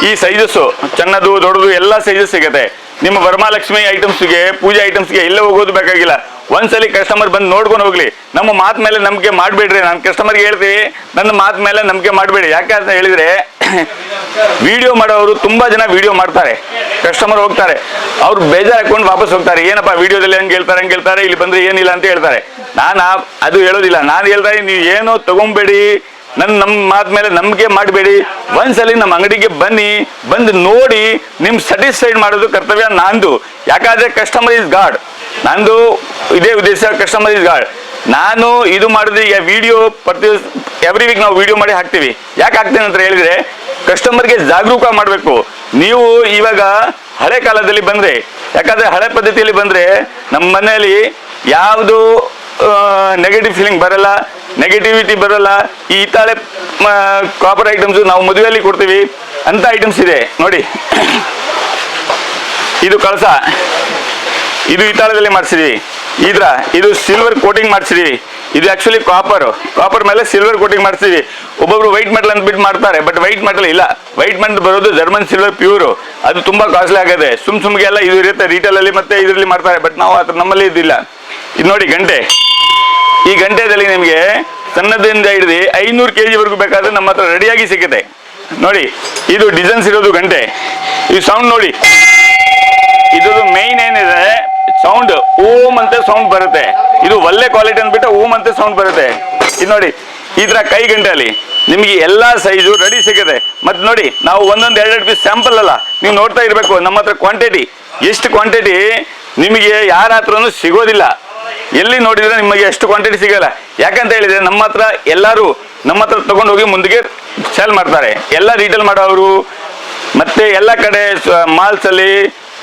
ಈ ಸೈಜಸ್ ಚೆನ್ನದು, ದೊಡ್ಡದು ಎಲ್ಲ ಸೈಜಸ್ ಸಿಗುತ್ತೆ. ನಿಮ್ಮ ವರಮಹಾಲಕ್ಷ್ಮಿ ಐಟಮ್ಸ್ಗೆ, ಪೂಜೆ ಐಟಮ್ಸ್ಗೆ ಎಲ್ಲ ಹೋಗೋದು ಬೇಕಾಗಿಲ್ಲ. ಒಂದ್ಸಲಿ ಕಸ್ಟಮರ್ ಬಂದು ನೋಡ್ಕೊಂಡು ಹೋಗ್ಲಿ. ನಮ್ಮ ಮಾತ್ ಮೇಲೆ ನಂಬಿಕೆ ಮಾಡಬೇಡ್ರಿ. ನಾನು ಕಸ್ಟಮರ್ಗೆ ಹೇಳ್ತೀವಿ ನನ್ನ ಮಾತ್ ಮೇಲೆ ನಂಬಿಕೆ ಮಾಡಬೇಡಿ. ಯಾಕೆ ಅಂತ ಹೇಳಿದ್ರೆ <coughs> ವಿಡಿಯೋ ಮಾಡೋರು ತುಂಬಾ ಜನ ವಿಡಿಯೋ ಮಾಡ್ತಾರೆ. ಕಸ್ಟಮರ್ ಹೋಗ್ತಾರೆ. ಅವ್ರು ಬೇಜಾರು ಹಾಕೊಂಡು ವಾಪಸ್ ಹೋಗ್ತಾರೆ. ಏನಪ್ಪ ವಿಡಿಯೋದಲ್ಲಿ ಹಂಗೆ ಹೇಳ್ತಾರೆ ಹಂಗೆ ಹೇಳ್ತಾರೆ, ಇಲ್ಲಿ ಬಂದ್ರೆ ಏನಿಲ್ಲ ಅಂತ ಹೇಳ್ತಾರೆ. ನಾನು ಅದು ಹೇಳೋದಿಲ್ಲ. ನಾನು ಹೇಳ್ತಾರೆ ನೀವು ಏನೋ ತಗೊಂಬೇಡಿ. ನನ್ನ ನಮ್ಮ ಮಾತ್ ಮೇಲೆ ನಂಬಿಕೆ ಮಾಡಬೇಡಿ. ಒಂದ್ಸಲಿ ನಮ್ಮ ಅಂಗಡಿಗೆ ಬನ್ನಿ, ಬಂದು ನೋಡಿ ನಿಮ್ ಸ್ಯಾಟಿಸ್ಫೈಡ್ ಮಾಡೋದು ಕರ್ತವ್ಯ ನಂದು ಯಾಕಂದ್ರೆ ಕಸ್ಟಮರ್ ಇಸ್ ಗಾಡ್ ನಂದು ಇದೇ ಉದ್ದೇಶ ಕಸ್ಟಮರ್ ಇಸ್ ಗಾಡ್ ನಾನು ಇದು ಮಾಡಿದ್ರೆ ಈಗ ವಿಡಿಯೋ ಪ್ರತಿ ಎವ್ರಿ ವೀಕ್ ನಾವು ವಿಡಿಯೋ ಮಾಡಿ ಹಾಕ್ತೀವಿ. ಯಾಕೆ ಹಾಕ್ತೇನೆ ಅಂತ ಹೇಳಿದ್ರೆ ಕಸ್ಟಮರ್ಗೆ ಜಾಗರೂಕ ಮಾಡಬೇಕು. ನೀವು ಇವಾಗ ಹಳೆ ಕಾಲದಲ್ಲಿ ಬಂದ್ರೆ, ಯಾಕಂದ್ರೆ ಹಳೆ ಪದ್ಧತಿಯಲ್ಲಿ ಬಂದ್ರೆ ನಮ್ಮ ಮನೆಯಲ್ಲಿ ಯಾವುದು ನೆಗೆಟಿವ್ ಫೀಲಿಂಗ್ ಬರಲ್ಲ ನೆಗೆಟಿವಿಟಿ ಬರಲ್ಲ, ಈ ತಾಳೆ ಕಾಪರ್ ಐಟಮ್ಸ್ ನಾವು ಮದುವೆಯಲ್ಲಿ ಕೊಡ್ತೀವಿ, ಅಂತ ಐಟಮ್ಸ್ ಇದೆ. ನೋಡಿ. ಇದು ಕಳಸ. ಇದು ಇತಾಳದಲ್ಲಿ ಮಾಡಿಸಿದೀವಿ. ಇದ್ರ, ಇದು ಸಿಲ್ವರ್ ಕೋಟಿಂಗ್ ಮಾಡಿಸಿದೀವಿ. ಇದು ಆಕ್ಚುಲಿ ಕಾಪರ್ ಕಾಪರ್ ಮೇಲೆ ಸಿಲ್ವರ್ ಕೋಟಿಂಗ್ ಮಾಡಿಸಿದೀವಿ. ಒಬ್ಬೊಬ್ರು ವೈಟ್ ಮೆಟಲ್ ಬಿಟ್ಟು ಮಾಡ್ತಾರೆ ಬಟ್ ವೈಟ್ ಮೆಟಲ್ ಇಲ್ಲ. ವೈಟ್ ಮೆಟಲ್ ಬರೋದು ಜರ್ಮನ್ ಸಿಲ್ವರ್ ಪ್ಯೂರ್ ಅದು ತುಂಬಾ ಕಾಸ್ಟ್ಲಿ ಆಗುತ್ತೆ ಸುಮ್ ಸುಮ್ಗೆ ಎಲ್ಲ ಇದು ಇರುತ್ತೆ ರಿಟೇಲ್ ಅಲ್ಲಿ ಮತ್ತೆ ಇದರಲ್ಲಿ ಮಾಡ್ತಾರೆ ಬಟ್ ನಾವು ಅದ್ರ ನಮ್ಮಲ್ಲಿ ಇದಿಲ್ಲ ಇದು ನೋಡಿ ಗಂಟೆ. ಈ ಗಂಟೆದಲ್ಲಿ ನಿಮಗೆ ಸಣ್ಣದಿಂದ ಹಿಡಿದು ಐನೂರು ಕೆ ಜಿವರೆಗೂ ಬೇಕಾದ್ರೆ ನಮ್ಮ ಹತ್ರ ರೆಡಿಯಾಗಿ ಸಿಗುತ್ತೆ ನೋಡಿ, ಇದು ಡಿಸೈನ್ಸ್ ಇರೋದು ಗಂಟೆ. ಈ ಸೌಂಡ್ ನೋಡಿ. ಇದ್ರದ್ದು ಮೈನ್ ಏನಿದೆ ಸೌಂಡ್ ಓಮ್ ಅಂತ ಸೌಂಡ್ ಬರುತ್ತೆ. ಇದು ಒಳ್ಳೆ ಕ್ವಾಲಿಟಿ ಅಂದ್ಬಿಟ್ಟು ಓಮ್ ಅಂತ ಸೌಂಡ್ ಬರುತ್ತೆ. ಇದು ನೋಡಿ ತರ ಕೈ ಗಂಟೆಯಲ್ಲಿ ನಿಮಗೆ ಎಲ್ಲಾ ಸೈಜು ರೆಡಿ ಸಿಗುತ್ತೆ. ಮತ್ತೆ ನೋಡಿ, ನಾವು ಒಂದೊಂದು ಎರಡೆರಡು ಪೀಸ್ ಸ್ಯಾಂಪಲ್ ಅಲ್ಲ, ನೀವು ನೋಡ್ತಾ ಇರಬೇಕು, ನಮ್ಮ ಹತ್ರ ಕ್ವಾಂಟಿಟಿ ಎಷ್ಟು ಕ್ವಾಂಟಿಟಿ ನಿಮಗೆ ಯಾರ ಹತ್ರನೂ ಸಿಗೋದಿಲ್ಲ. ಎಲ್ಲಿ ನೋಡಿದ್ರೆ ನಿಮಗೆ ಎಷ್ಟು ಕ್ವಾಂಟಿಟಿ ಸಿಗಲ್ಲ. ಯಾಕಂತ ಹೇಳಿದ್ರೆ ನಮ್ಮ ಹತ್ರ ಎಲ್ಲರೂ ನಮ್ಮ ಹತ್ರ ತಗೊಂಡು ಹೋಗಿ ಮುಂದಕ್ಕೆ ಸೇಲ್ ಮಾಡ್ತಾರೆ. ಎಲ್ಲ ರೀಟೇಲ್ ಮಾಡೋರು, ಮತ್ತೆ ಎಲ್ಲ ಕಡೆ ಮಾಲ್ಸ್ ಅಲ್ಲಿ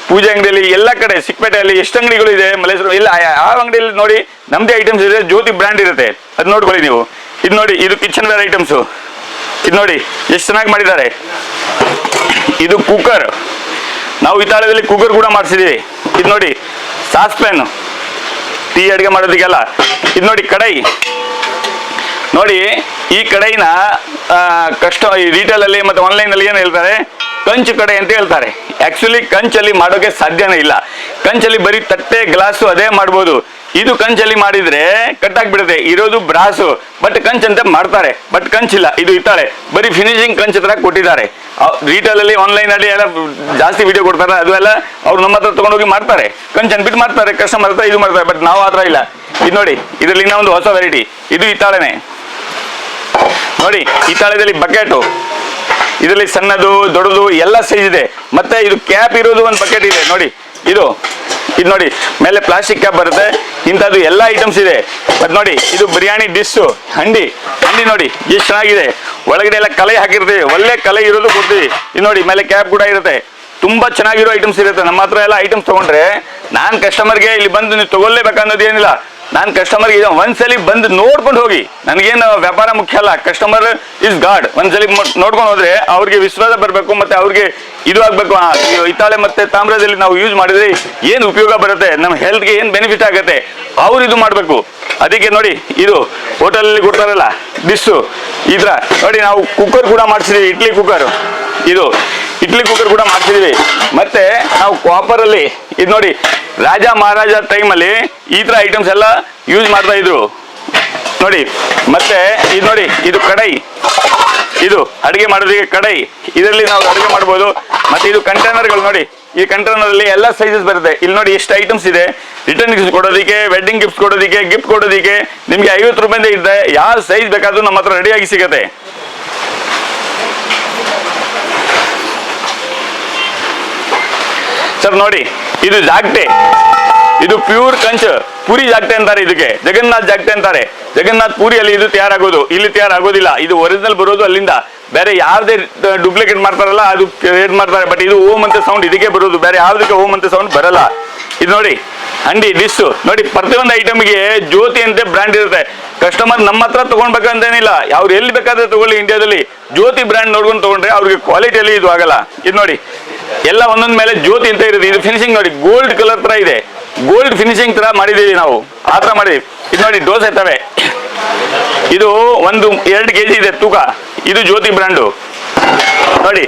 ಪೂಜೆ ಅಂಗಡಿಯಲ್ಲಿ ಎಲ್ಲ ಕಡೆ, ಸಿಕ್ಪೇಟೆಯಲ್ಲಿ ಎಷ್ಟು ಅಂಗಡಿಗಳು ಇದೆ ಮಲೇಶ್ವರ ಇಲ್ಲ, ಆ- ಅಂಗಡಿಯಲ್ಲಿ ನೋಡಿ ನಮ್ದೇ ಐಟಮ್ಸ್ ಇದೆ, ಜ್ಯೋತಿ ಬ್ರ್ಯಾಂಡ್ ಇರುತ್ತೆ. ಅದು ನೋಡ್ಕೊಳ್ಳಿ ನೀವು. ಇದು ನೋಡಿ, ಇದು ಕಿಚನ್ ವೇರ್ ಐಟಮ್ಸು ಇದು ನೋಡಿ, ಎಷ್ಟು ಚೆನ್ನಾಗಿ ಮಾಡಿದ್ದಾರೆ. ಇದು ಕುಕ್ಕರ್ ನಾವು ಇತಾಳದಲ್ಲಿ ಕುಕ್ಕರ್ ಕೂಡ ಮಾಡಿಸಿದೀವಿ. ಇದು ನೋಡಿ ಸಾಸ್ ಪ್ಯಾನ್ ಟೀ ಅಡುಗೆ ಮಾಡೋದಕ್ಕೆಲ್ಲ. ಇದು ನೋಡಿ, ಕಡಾಯಿ. ನೋಡಿ, ಈ ಕಡಾಯಿನ ಕಷ್ಟ, ಈ ರೀಟೇಲಲ್ಲಿ ಮತ್ತು ಆನ್ಲೈನಲ್ಲಿ ಏನು ಹೇಳ್ತಾರೆ? ಕಂಚು ಕಡೆ ಅಂತ ಹೇಳ್ತಾರೆ. ಆಕ್ಚುಲಿ ಕಂಚಲ್ಲಿ ಮಾಡೋಕೆ ಸಾಧ್ಯನೇ ಇಲ್ಲ. ಕಂಚಲ್ಲಿ ಬರೀ ತಟ್ಟೆ, ಗ್ಲಾಸು ಅದೇ ಮಾಡ್ಬೋದು. ಇದು ಕಂಚಲ್ಲಿ ಮಾಡಿದ್ರೆ ಕಟ್ಟಾಗ್ಬಿಡುತ್ತೆ. ಇರೋದು ಬ್ರಾಸು. ಬಟ್ ಕಂಚ್ ಅಂತ ಮಾಡ್ತಾರೆ. ಬಟ್ ಕಂಚಿಲ್ಲ ಇದು ಇತ್ತಾಳೆ ಬರೀ ಫಿನಿಶಿಂಗ್ ಕಂಚ್ ಹತ್ರ ಕೊಟ್ಟಿದ್ದಾರೆ. ರೀಟೇಲ್ ಅಲ್ಲಿ ಆನ್ಲೈನ್ ಅಲ್ಲಿ ಎಲ್ಲ ಜಾಸ್ತಿ ವಿಡಿಯೋ ಕೊಡ್ತಾರೆ ಅದು ಎಲ್ಲ ಅವ್ರು ನಮ್ಮ ಹತ್ರ ತಗೊಂಡೋಗಿ ಮಾಡ್ತಾರೆ. ಕಂಚ್ ಅನ್ಬಿಟ್ಟು ಮಾಡ್ತಾರೆ. ಕಸ್ಟಮರ್ ಹತ್ರ ಇದು ಮಾಡ್ತಾರೆ. ಬಟ್ ನಾವು ಆತ್ರ ಇಲ್ಲ. ಇದು ನೋಡಿ ಇದರಲ್ಲಿ ಇನ್ನೊಂದು ಹೊಸ ವೆರೈಟಿ ಇದು ಇತ್ತಾಳೆನೆ ನೋಡಿ ಈ ತಾಳದಲ್ಲಿ ಬಕೆಟು ಇದರಲ್ಲಿ ಸಣ್ಣದು, ದೊಡ್ಡದು ಎಲ್ಲ ಸೈಜ್ ಇದೆ. ಮತ್ತೆ ಇದು ಕ್ಯಾಪ್ ಇರೋದು ಒಂದು ಬಕೆಟ್ ಇದೆ, ನೋಡಿ. ಇದು ಇದು ನೋಡಿ. ಮೇಲೆ ಪ್ಲಾಸ್ಟಿಕ್ ಕ್ಯಾಪ್ ಬರುತ್ತೆ. ಇಂಥದ್ದು ಎಲ್ಲ ಐಟಮ್ಸ್ ಇದೆ. ಮತ್ತೆ ನೋಡಿ, ಇದು ಬಿರಿಯಾನಿ ಡಿಶ್ಶು ಹಂಡಿ. ಹಂಡಿ ನೋಡಿ, ಎಷ್ಟು ಚೆನ್ನಾಗಿದೆ. ಒಳಗಡೆ ಎಲ್ಲ ಕಲೆ ಹಾಕಿರ್ತೀವಿ. ಒಳ್ಳೆ ಕಲೆ ಇರೋದು ಕೊಡ್ತೀವಿ. ಇದು ನೋಡಿ, ಮೇಲೆ ಕ್ಯಾಪ್ ಕೂಡ ಇರುತ್ತೆ. ತುಂಬಾ ಚೆನ್ನಾಗಿರೋ ಐಟಮ್ಸ್ ಇರುತ್ತೆ. ನಮ್ಮ ಹತ್ರ ಎಲ್ಲ ಐಟಮ್ಸ್ ತಗೊಂಡ್ರೆ ನಾನು ಕಸ್ಟಮರ್ಗೆ ಇಲ್ಲಿ ಬಂದು ನೀವು ತಗೊಳ್ಳೇಬೇಕನ್ನೋದು ಏನಿಲ್ಲ. ನಾನು ಕಸ್ಟಮರ್ಗೆ ಇದು ಒಂದ್ಸಲಿ ಬಂದು ನೋಡ್ಕೊಂಡು ಹೋಗಿ. ನನಗೇನು ವ್ಯಾಪಾರ ಮುಖ್ಯ ಅಲ್ಲ. ಕಸ್ಟಮರ್ ಇಸ್ ಗಾಡ್ ಒಂದ್ಸಲಿ ನೋಡ್ಕೊಂಡು ಹೋದ್ರೆ ಅವ್ರಿಗೆ ವಿಶ್ವಾಸ ಬರಬೇಕು ಮತ್ತೆ ಅವ್ರಿಗೆ ಇದು ಆಗ್ಬೇಕು. ಹಿತ್ತಾಳೆ ಮತ್ತೆ ತಾಮ್ರದಲ್ಲಿ ನಾವು ಯೂಸ್ ಮಾಡಿದ್ರೆ ಏನು ಉಪಯೋಗ ಬರುತ್ತೆ? ನಮ್ಮ ಹೆಲ್ತ್ಗೆ ಏನು ಬೆನಿಫಿಟ್ ಆಗುತ್ತೆ? ಅವ್ರು ಇದು ಮಾಡಬೇಕು. ಅದಕ್ಕೆ ನೋಡಿ, ಇದು ಹೋಟೆಲಲ್ಲಿ ಕೊಡ್ತಾರಲ್ಲ ಡಿಶ್ಶು ಇದ್ರ ನೋಡಿ, ನಾವು ಕುಕ್ಕರ್ ಕೂಡ ಮಾಡಿಸಿದ್ವಿ, ಇಡ್ಲಿ ಕುಕ್ಕರ್ ಇದು, ಇಡ್ಲಿ ಕುಕ್ಕರ್ ಕೂಡ ಮಾಡ್ತಿದೀವಿ ಮತ್ತೆ ನಾವು ಕಾಪರ್ ಅಲ್ಲಿ, ಇದು ನೋಡಿ ರಾಜ ಮಹಾರಾಜ ಟೈಮಲ್ಲಿ ಈ ತರ ಐಟಮ್ಸ್ ಎಲ್ಲ ಯೂಸ್ ಮಾಡ್ತಾ ಇದ್ರು. ನೋಡಿ, ಮತ್ತೆ ಇದು ನೋಡಿ, ಇದು ಕಡಾಯಿ ಇದು ಅಡುಗೆ ಮಾಡೋದಕ್ಕೆ ಕಡಾಯಿ ಇದರಲ್ಲಿ ನಾವು ಅಡುಗೆ ಮಾಡ್ಬೋದು. ಮತ್ತೆ ಇದು ಕಂಟೈನರ್ಗಳು ನೋಡಿ, ಈ ಕಂಟೈನರ್ ಅಲ್ಲಿ ಎಲ್ಲ ಸೈಜಸ್ ಬರುತ್ತೆ. ಇಲ್ಲಿ ನೋಡಿ ಎಷ್ಟು ಐಟಮ್ಸ್ ಇದೆ. ರಿಟರ್ನ್ ಗಿಫ್ಟ್ ಕೊಡೋದಕ್ಕೆ ವೆಡ್ಡಿಂಗ್ ಗಿಫ್ಟ್ ಕೊಡೋದಕ್ಕೆ ಗಿಫ್ಟ್ ಕೊಡೋದಕ್ಕೆ ನಿಮ್ಗೆ ಐವತ್ತು ರೂಪಾಯಿಂದ ಇದೆ ಯಾವ ಸೈಜ್ ಬೇಕಾದರೂ ನಮ್ಮ ಹತ್ರ ರೆಡಿಯಾಗಿ ಸಿಗುತ್ತೆ. ಸರ್, ನೋಡಿ ಇದು ಜಾಗ್ಟೆ. ಇದು ಪ್ಯೂರ್ ಕಂಚ. ಪುರಿ ಜಾಗ್ಟೆ ಅಂತಾರೆ ಇದಕ್ಕೆ. ಜಗನ್ನಾಥ್ ಜಾಗ್ಟೆ ಅಂತಾರೆ. ಜಗನ್ನಾಥ್ ಪುರಿಯಲ್ಲಿ ಇದು ತಯಾರಾಗೋದು. ಇಲ್ಲಿ ತಯಾರಾಗೋದಿಲ್ಲ. ಇದು ಒರಿಜಿನಲ್ ಬರೋದು ಅಲ್ಲಿಂದ. ಬೇರೆ ಯಾವ್ದೇ ಡೂಪ್ಲಿಕೇಟ್ ಮಾಡ್ತಾರಲ್ಲ, ಅದು ಕ್ರಿಯೇಟ್ ಮಾಡ್ತಾರೆ. ಬಟ್ ಇದು ಓಮ್ ಅಂತ ಸೌಂಡ್ ಇದಕ್ಕೆ ಬರೋದು. ಬೇರೆ ಯಾವ್ದಕ್ಕೆ ಓಮ್ ಅಂತ ಸೌಂಡ್ ಬರಲ್ಲ. ಇದು ನೋಡಿ, ಹಂಡಿ ಡಿಶ್ ನೋಡಿ, ಪ್ರತಿಯೊಂದು ಐಟಮ್ಗೆ ಜ್ಯೋತಿ ಅಂತ ಬ್ರ್ಯಾಂಡ್ ಇರುತ್ತೆ. ಕಸ್ಟಮರ್ ನಮ್ಮ ಹತ್ರ ತಗೊಳ್ಬೇಕಂತೇನಿಲ್ಲ. ಅವ್ರು ಎಲ್ಲಿ ಬೇಕಾದ್ರೆ ತಗೊಳ್ಳಿ ಇಂಡಿಯಾದಲ್ಲಿ ಜ್ಯೋತಿ ಬ್ರ್ಯಾಂಡ್ ನೋಡ್ಕೊಂಡು ತಗೊಂಡ್ರೆ ಅವ್ರಿಗೆ ಕ್ವಾಲಿಟಿಯಲ್ಲಿ ಇದು ಆಗಲ್ಲ. ಇದು ನೋಡಿ ಎಲ್ಲ ಒಂದೊಂದ್ ಮೇಲೆ ಜ್ಯೋತಿ ಅಂತ ಇರುತ್ತೆ. ಇದು ಫಿನಿಶಿಂಗ್ ನೋಡಿ ಗೋಲ್ಡ್ ಕಲರ್ ತರ ಇದೆ. ಗೋಲ್ಡ್ ಫಿನಿಶಿಂಗ್ ತರ ಮಾಡಿದೀವಿ ನಾವು. ಆ ತರ ಮಾಡಿದೀವಿ ಇದು ನೋಡಿ ಡೋಸ್ ಇರ್ತವೆ ಇದು ಒಂದು ಎರಡು ಕೆಜಿ ಇದೆ ತೂಕ. ಇದು ಜ್ಯೋತಿ ಬ್ರ್ಯಾಂಡು ನೋಡಿ,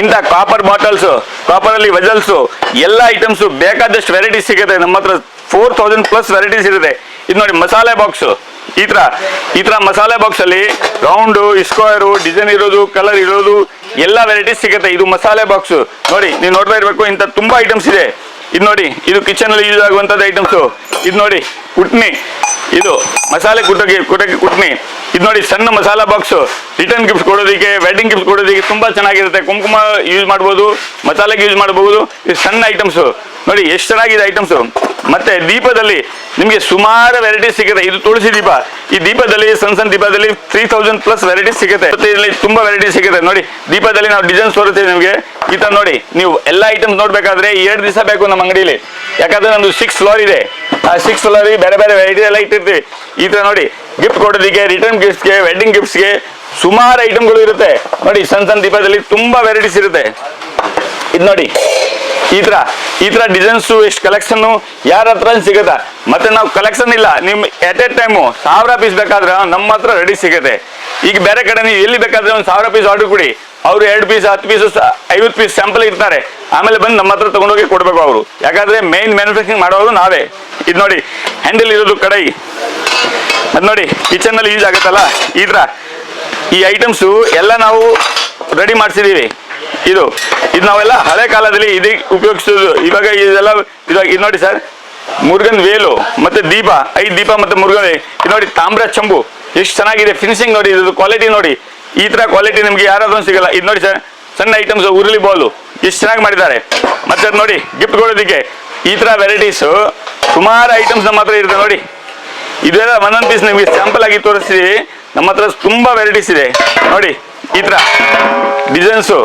ಇಂಥ ಕಾಪರ್ ಬಾಟಲ್ಸ್ ಕಾಪರ್ ಅಲ್ಲಿ ವೆಜಲ್ಸ್ ಎಲ್ಲ ಐಟಮ್ಸ್ ಬೇಕಾದಷ್ಟು ವೆರೈಟೀಸ್ ಸಿಗುತ್ತೆ. ನಮ್ಮ ಹತ್ರ ಫೋರ್ ತೌಸಂಡ್ ಪ್ಲಸ್ ವೆರೈಟೀಸ್ ಇರುತ್ತೆ. ಇದು ನೋಡಿ, ಮಸಾಲೆ ಬಾಕ್ಸ್ ಈ ತರ ಈ ತರ ಮಸಾಲೆ ಬಾಕ್ಸ್ ಅಲ್ಲಿ ರೌಂಡ್ ಸ್ಕ್ವೇರು ಡಿಸೈನ್ ಇರೋದು ಕಲರ್ ಇರೋದು ಎಲ್ಲ ವೆರೈಟೀಸ್ ಸಿಗುತ್ತೆ. ಇದು ಮಸಾಲೆ ಬಾಕ್ಸ್ ನೋಡಿ, ನೀವು ನೋಡ್ತಾ ಇರಬೇಕು ಇಂತ ತುಂಬಾ ಐಟಮ್ಸ್ ಇದೆ. ಇದು ನೋಡಿ, ಇದು ಕಿಚನ್ ಅಲ್ಲಿ ಯೂಸ್ ಆಗುವಂತದ ಐಟಮ್ಸ್ ಇದು ನೋಡಿ, ಕುಟ್ನಿ. ಇದು ಮಸಾಲೆ ಕುಟಕಿ ಕುಟಕಿ ಕುಟ್ನಿ. ಇದು ನೋಡಿ, ಸಣ್ಣ ಮಸಾಲೆ ಬಾಕ್ಸ್ ರಿಟರ್ನ್ ಗಿಫ್ಟ್ ಕೊಡೋದಕ್ಕೆ ವೆಡ್ಡಿಂಗ್ ಗಿಫ್ಟ್ ಕೊಡೋದಕ್ಕೆ ತುಂಬಾ ಚೆನ್ನಾಗಿರುತ್ತೆ. ಕುಂಕುಮ ಯೂಸ್ ಮಾಡಬಹುದು ಮಸಾಲೆಗೆ ಯೂಸ್ ಮಾಡಬಹುದು ಇದು ಸಣ್ಣ ಐಟಮ್ಸ್ ನೋಡಿ, ಎಷ್ಟು ಚೆನ್ನಾಗಿದೆ ಐಟಮ್ಸ್. ಮತ್ತೆ ದೀಪದಲ್ಲಿ ನಿಮಗೆ ಸುಮಾರು ವೆರೈಟಿ ಸಿಗುತ್ತೆ. ಇದು ತುಳಸಿ ದೀಪ, ಈ ದೀಪದಲ್ಲಿ ಸಣ್ಣ ಸಣ್ಣ ದೀಪದಲ್ಲಿ ತ್ರೀ ತೌಸಂಡ್ ಪ್ಲಸ್ ವೆರೈಟಿ ಸಿಗುತ್ತೆ. ಇಲ್ಲಿ ತುಂಬಾ ವೆರೈಟಿ ಸಿಗುತ್ತೆ. ನೋಡಿ, ದೀಪದಲ್ಲಿ ನಾವು ಡಿಸೈನ್ಸ್ ತೋರಿಸ್ತೀವಿ ನಿಮಗೆ. ಈ ತರ ನೋಡಿ, ನೀವು ಎಲ್ಲ ಐಟಮ್ಸ್ ನೋಡ್ಬೇಕಾದ್ರೆ ಎರಡು ದಿವಸ ಬೇಕು ನಮ್ಮ ಅಂಗಡಿಲಿ. ಯಾಕಂದ್ರೆ ನಮ್ದು ಸಿಕ್ಸ್ ಫ್ಲೋರ್ ಇದೆ. ಆ ಸಿಕ್ಸ್ ಫ್ಲೋರ್ ಬೇರೆ ಬೇರೆ ವೆರೈಟಿ ಎಲ್ಲ ಇಟ್ಟಿರ್ತೀವಿ. ಈ ತರ ನೋಡಿ ಗಿಫ್ಟ್ ಕೊಡೋದಕ್ಕೆ ರಿಟರ್ನ್ ಗಿಫ್ಟ್ಸ್ಗೆ ವೆಡ್ಡಿಂಗ್ ಗಿಫ್ಟ್ಸ್ಗೆ ಸುಮಾರು ಐಟಮ್ಗಳು ಇರುತ್ತೆ. ನೋಡಿ ಸಣ್ಣ ಸಣ್ಣ ದೀಪದಲ್ಲಿ ತುಂಬಾ ವೆರೈಟೀಸ್ ಇರುತ್ತೆ ಇದು ನೋಡಿ ಈ ತರ ಈ ತರ ಡಿಸೈನ್ಸ್ ಎಷ್ಟು ಕಲೆಕ್ಷನ್ ಯಾರ ಹತ್ರ ಸಿಗುತ್ತೆ? ಮತ್ತೆ ನಾವು ಕಲೆಕ್ಷನ್ ಇಲ್ಲ, ನಿಮ್ ಎಟ್ ಎ ಟೈಮು ಸಾವಿರ ಪೀಸ್ ಬೇಕಾದ್ರೆ ನಮ್ಮ ಹತ್ರ ರೆಡಿ ಸಿಗುತ್ತೆ. ಈಗ ಬೇರೆ ಕಡೆ ನೀವು ಎಲ್ಲಿ ಬೇಕಾದ್ರೆ ಒಂದು ಸಾವಿರ ಪೀಸ್ ಆರ್ಡರ್ ಕೊಡಿ. ಅವ್ರು ಎರಡು ಪೀಸ್ ಹತ್ತು ಪೀಸ್ ಐವತ್ತು ಪೀಸ್ ಸ್ಯಾಂಪಲ್ ಇರ್ತಾರೆ ಆಮೇಲೆ ಬಂದು ನಮ್ಮ ಹತ್ರ ತಗೊಂಡೋಗಿ ಕೊಡ್ಬೇಕು ಅವರು. ಯಾಕಂದ್ರೆ ಮೇನ್ ಮ್ಯಾನುಫ್ಯಾಕ್ಚರಿಂಗ್ ಮಾಡೋರು ನಾವೇ. ಇದು ನೋಡಿ ಹ್ಯಾಂಡಲ್ ಇರೋದು ಕಡಾಯಿ ಅದು ನೋಡಿ ಕಿಚನ್ ಅಲ್ಲಿ ಯೂಸ್ ಆಗುತ್ತಲ್ಲ? ಈ ಥರ ಈ ಐಟಮ್ಸು ಎಲ್ಲ ನಾವು ರೆಡಿ ಮಾಡಿಸಿದೀವಿ. ಇದು ಇದು ನಾವೆಲ್ಲ ಹಳೆ ಕಾಲದಲ್ಲಿ ಇದಕ್ಕೆ ಉಪಯೋಗಿಸೋದು ಇವಾಗ ಇದೆಲ್ಲ, ಇವಾಗ ಇದು ನೋಡಿ ಸರ್, ಮುರುಗನ್ ವೇಲು ಮತ್ತೆ ದೀಪ, ಐದು ದೀಪ ಮತ್ತೆ ಮುರುಗನ್ ಇದು ನೋಡಿ ತಾಮ್ರ ಚಂಬು. ಎಷ್ಟು ಚೆನ್ನಾಗಿದೆ ಫಿನಿಶಿಂಗ್ ನೋಡಿ ಇದು ಕ್ವಾಲಿಟಿ ನೋಡಿ. ಈ ತರ ಕ್ವಾಲಿಟಿ ನಿಮ್ಗೆ ಯಾರಾದ್ರೂ ಸಿಗಲ್ಲ. ಇದು ನೋಡಿ ಸರ್, ಸಣ್ಣ ಐಟಮ್ಸ್ ಉರುಳಿ ಬಾಲು. ಎಷ್ಟು ಚೆನ್ನಾಗಿ ಮಾಡಿದ್ದಾರೆ. ಮತ್ತೆ ನೋಡಿ ಗಿಫ್ಟ್ ಕೊಡೋದಕ್ಕೆ. ಈ ತರ ವೆರೈಟೀಸ್ ಸುಮಾರು ಐಟಮ್ಸ್ ನಮ್ಮ ಹತ್ರ ಇರುತ್ತೆ ನೋಡಿ. ಇದೆಲ್ಲ ಒಂದೊಂದು ಪೀಸ್ ನಿಮಗೆ ಸ್ಯಾಂಪಲ್ ಆಗಿ ತೋರಿಸ್ತೀವಿ. ನಮ್ಮ ಹತ್ರ ತುಂಬಾ ವೆರೈಟೀಸ್ ಇದೆ. ನೋಡಿ, ಈ ತರ. ಡಿಸೈನ್ಸು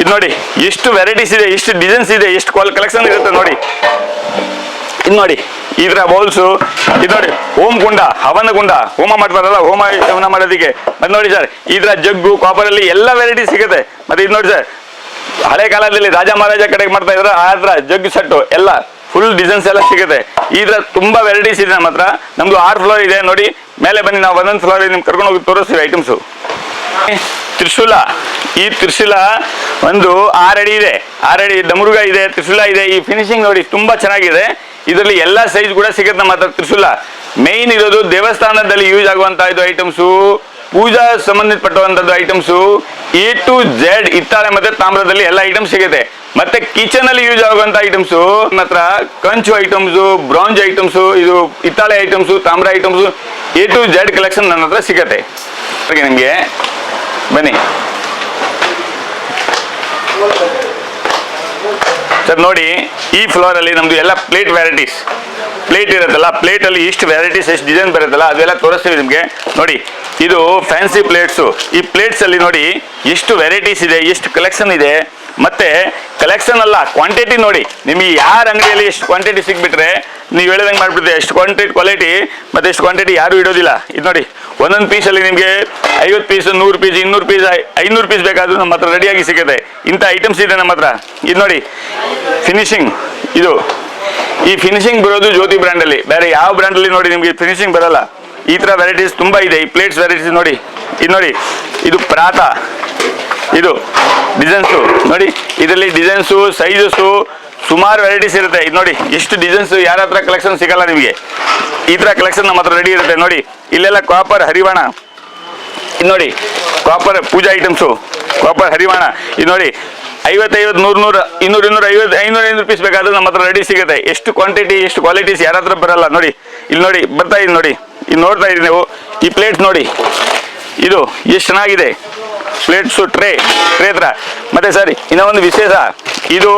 ಇದು ನೋಡಿ, ಎಷ್ಟು ವೆರೈಟೀಸ್ ಇದೆ, ಎಷ್ಟು ಡಿಸೈನ್ಸ್ ಇದೆ, ಎಷ್ಟು ಕಲೆಕ್ಷನ್ ಇರುತ್ತೆ ನೋಡಿ. ಇದು ನೋಡಿ ತರ ಬೌಲ್ಸು ಇದು ನೋಡಿ ಹೋಮ್ ಕುಂಡ ಹವನ ಕುಂಡ ಹೋಮ ಮಾಡ್ತಾರಲ್ಲ, ಹೋಮ ಹವನ ಮಾಡೋದಕ್ಕೆ. ಮತ್ತೆ ನೋಡಿ ಸರ್ ತರ ಜಗ್ಗು ಕಾಪರ್ ಅಲ್ಲಿ ಎಲ್ಲ ವೆರೈಟಿ ಸಿಗುತ್ತೆ. ಮತ್ತೆ ಇದು ನೋಡಿ ಸರ್ ಹಳೆ ಕಾಲದಲ್ಲಿ ರಾಜ ಮಹಾರಾಜ ಕಡೆಗೆ ಮಾಡ್ತಾ ಇದ್ರೆ ತರ ಜಗ್ಗು ಸೆಟ್ಟು ಎಲ್ಲ ಫುಲ್ ಡಿಸೈನ್ಸ್ ಎಲ್ಲ ಸಿಗುತ್ತೆ. ತರ ತುಂಬಾ ವೆರೈಟೀಸ್ ಇದೆ ನಮ್ಮ ಹತ್ರ ನಮ್ದು ಆರ್ ಫ್ಲೋರ್ ಇದೆ, ನೋಡಿ, ಮೇಲೆ ಬನ್ನಿ, ನಾವು ಒಂದೊಂದು ಫ್ಲೋರ್ ನಿಮ್ಗೆ ಕರ್ಕೊಂಡು ಹೋಗಿ ತೋರಿಸ್ತೀವಿ ಐಟಮ್ಸು ತ್ರಿಶೂಲ. ಈ ತ್ರಿಶೂಲ ಒಂದು ಆರಡಿ ಇದೆ. ಆರಡಿ ಡಮರುಗ ಇದೆ, ತ್ರಿಶೂಲ ಇದೆ. ಈ ಫಿನಿಶಿಂಗ್ ನೋಡಿ ತುಂಬಾ ಚೆನ್ನಾಗಿದೆ. ಇದರಲ್ಲಿ ಎಲ್ಲ ಸೈಜ್ ಕೂಡ ಸಿಗುತ್ತೆ ಮಾತ್ರ ತ್ರಿಶೂಲ. ಮೇನ್ ಇರೋದು ದೇವಸ್ಥಾನದಲ್ಲಿ ಯೂಸ್ ಆಗುವಂತ ಇದು ಐಟಮ್ಸು ಪೂಜಾ ಸಂಬಂಧಪಟ್ಟಂತದ್ದು ಐಟಮ್ಸು ಎ ಟು ಜೆಡ್ ಇತ್ತಾಳೆ ಮತ್ತೆ ತಾಮ್ರದಲ್ಲಿ ಎಲ್ಲ ಐಟಮ್ಸ್ ಸಿಗುತ್ತೆ. ಮತ್ತೆ ಕಿಚನ್ ಅಲ್ಲಿ ಯೂಸ್ ಆಗುವಂತ ಐಟಮ್ಸು ಮಾತ್ರ ಕಂಚು ಐಟಮ್ಸು ಬ್ರಾಂಜ್ ಐಟಮ್ಸು ಇದು ಇತ್ತಾಳೆ ಐಟಮ್ಸು ತಾಮ್ರ items A to Z collection ನನ್ನ ಹತ್ರ ಸಿಗುತ್ತೆ. ನಿಮಗೆ ಬನ್ನಿ. ಸರ್, ನೋಡಿ, ಈ ಫ್ಲೋರ್ ಅಲ್ಲಿ ನಮ್ದು ಎಲ್ಲ ಪ್ಲೇಟ್ ವೆರೈಟೀಸ್ ಪ್ಲೇಟ್ ಇರುತ್ತಲ್ಲ ಪ್ಲೇಟ್ ಅಲ್ಲಿ ಎಷ್ಟು ವೆರೈಟೀಸ್ ಎಷ್ಟು ಡಿಸೈನ್ ಬರುತ್ತಲ್ಲ, ಅದೆಲ್ಲ ತೋರಿಸ್ತೀವಿ ನಿಮಗೆ. ನೋಡಿ, ಇದು ಫ್ಯಾನ್ಸಿ ಪ್ಲೇಟ್ಸು ಈ ಪ್ಲೇಟ್ಸ್ ಅಲ್ಲಿ ನೋಡಿ ಎಷ್ಟು ವೆರೈಟೀಸ್ ಇದೆ ಎಷ್ಟು ಕಲೆಕ್ಷನ್ ಇದೆ. ಮತ್ತೆ ಕಲೆಕ್ಷನ್ ಅಲ್ಲ ಕ್ವಾಂಟಿಟಿ ನೋಡಿ. ನಿಮಗೆ ಯಾರ ಅಂಗಡಿಯಲ್ಲಿ ಎಷ್ಟು ಕ್ವಾಂಟಿಟಿ ಸಿಕ್ಬಿಟ್ರೆ ನೀವು ಹೇಳಿದಂಗೆ ಮಾಡಿಬಿಡ್ತೀವಿ ಎಷ್ಟು ಕ್ವಾಂಟಿಟಿ ಕ್ವಾಲಿಟಿ ಮತ್ತು ಎಷ್ಟು ಕ್ವಾಂಟಿಟಿ ಯಾರು ಇಡೋದಿಲ್ಲ. ಇದು ನೋಡಿ, ಒಂದೊಂದು ಪೀಸಲ್ಲಿ ನಿಮಗೆ ಐವತ್ತು ಪೀಸ್ ನೂರು ಪೀಸ್ ಇನ್ನೂರು ಪೀಸ್ ಐನೂರು ಪೀಸ್ ಬೇಕಾದರೂ ನಮ್ಮ ಹತ್ರ ರೆಡಿಯಾಗಿ ಸಿಗುತ್ತೆ. ಇಂಥ ಐಟಮ್ಸ್ ಇದೆ ನಮ್ಮ ಹತ್ರ. ಇದು ನೋಡಿ ಫಿನಿಶಿಂಗ್ ಇದು. ಈ ಫಿನಿಶಿಂಗ್ ಬರೋದು ಜ್ಯೋತಿ ಬ್ರ್ಯಾಂಡಲ್ಲಿ ಬೇರೆ ಯಾವ ಬ್ರ್ಯಾಂಡಲ್ಲಿ ನೋಡಿ ನಿಮಗೆ ಫಿನಿಶಿಂಗ್ ಬರಲ್ಲ. ಈ ಥರ ವೆರೈಟೀಸ್ ತುಂಬ ಇದೆ. ಈ ಪ್ಲೇಟ್ಸ್ ವೆರೈಟೀಸ್ ನೋಡಿ. ಇದು ನೋಡಿ, ಇದು ಪ್ರಾತ. ಇದು ಡಿಸೈನ್ಸು ನೋಡಿ, ಇದರಲ್ಲಿ ಡಿಸೈನ್ಸು ಸೈಜಸ್ಸು ಸುಮಾರು ವೆರೈಟೀಸ್ ಇರುತ್ತೆ. ಇದು ನೋಡಿ ಎಷ್ಟು ಡಿಸೈನ್ಸ್ ಯಾರ ಹತ್ರ ಕಲೆಕ್ಷನ್ ಸಿಗಲ್ಲ ನಿಮಗೆ. ಈ ಥರ ಕಲೆಕ್ಷನ್ ನಮ್ಮ ಹತ್ರ ರೆಡಿ ಇರುತ್ತೆ. ನೋಡಿ, ಇಲ್ಲೆಲ್ಲ ಕಾಪರ್ ಹರಿವಾಣ. ಇದು ನೋಡಿ ಕಾಪರ್ ಪೂಜಾ ಐಟಮ್ಸು ಕಾಪರ್ ಹರಿವಾಣ. ಇದು ನೋಡಿ ಐವತ್ತೈವತ್ತು ನೂರು ನೂರು, ಇನ್ನೂರು ಇನ್ನೂರು, ಐವತ್ತು, ಐನೂರು ಐನೂರು ಪೀಸ್ ಬೇಕಾದ್ರೆ ನಮ್ಮ ಹತ್ರ ರೆಡಿ ಸಿಗುತ್ತೆ. ಎಷ್ಟು ಕ್ವಾಂಟಿಟಿ ಎಷ್ಟು ಕ್ವಾಲಿಟೀಸ್ ಯಾರ ಹತ್ರ ಬರಲ್ಲ. ನೋಡಿ ಇಲ್ಲಿ ನೋಡಿ, ಬರ್ತಾ ಇದೆ ನೋಡಿ. ಇಲ್ಲಿ ನೋಡ್ತಾ ಇದ್ದೀವಿ ನೀವು. ಈ ಪ್ಲೇಟ್ ನೋಡಿ. ಇದು ಎಷ್ಟು ಚೆನ್ನಾಗಿದೆ. ಪ್ಲೇಟ್ಸು ಟ್ರೇ ಟ್ರೇ ಹತ್ರ ಮತ್ತೆ ಸರಿ ಇನ್ನೊಂದು ವಿಶೇಷ. ಇದು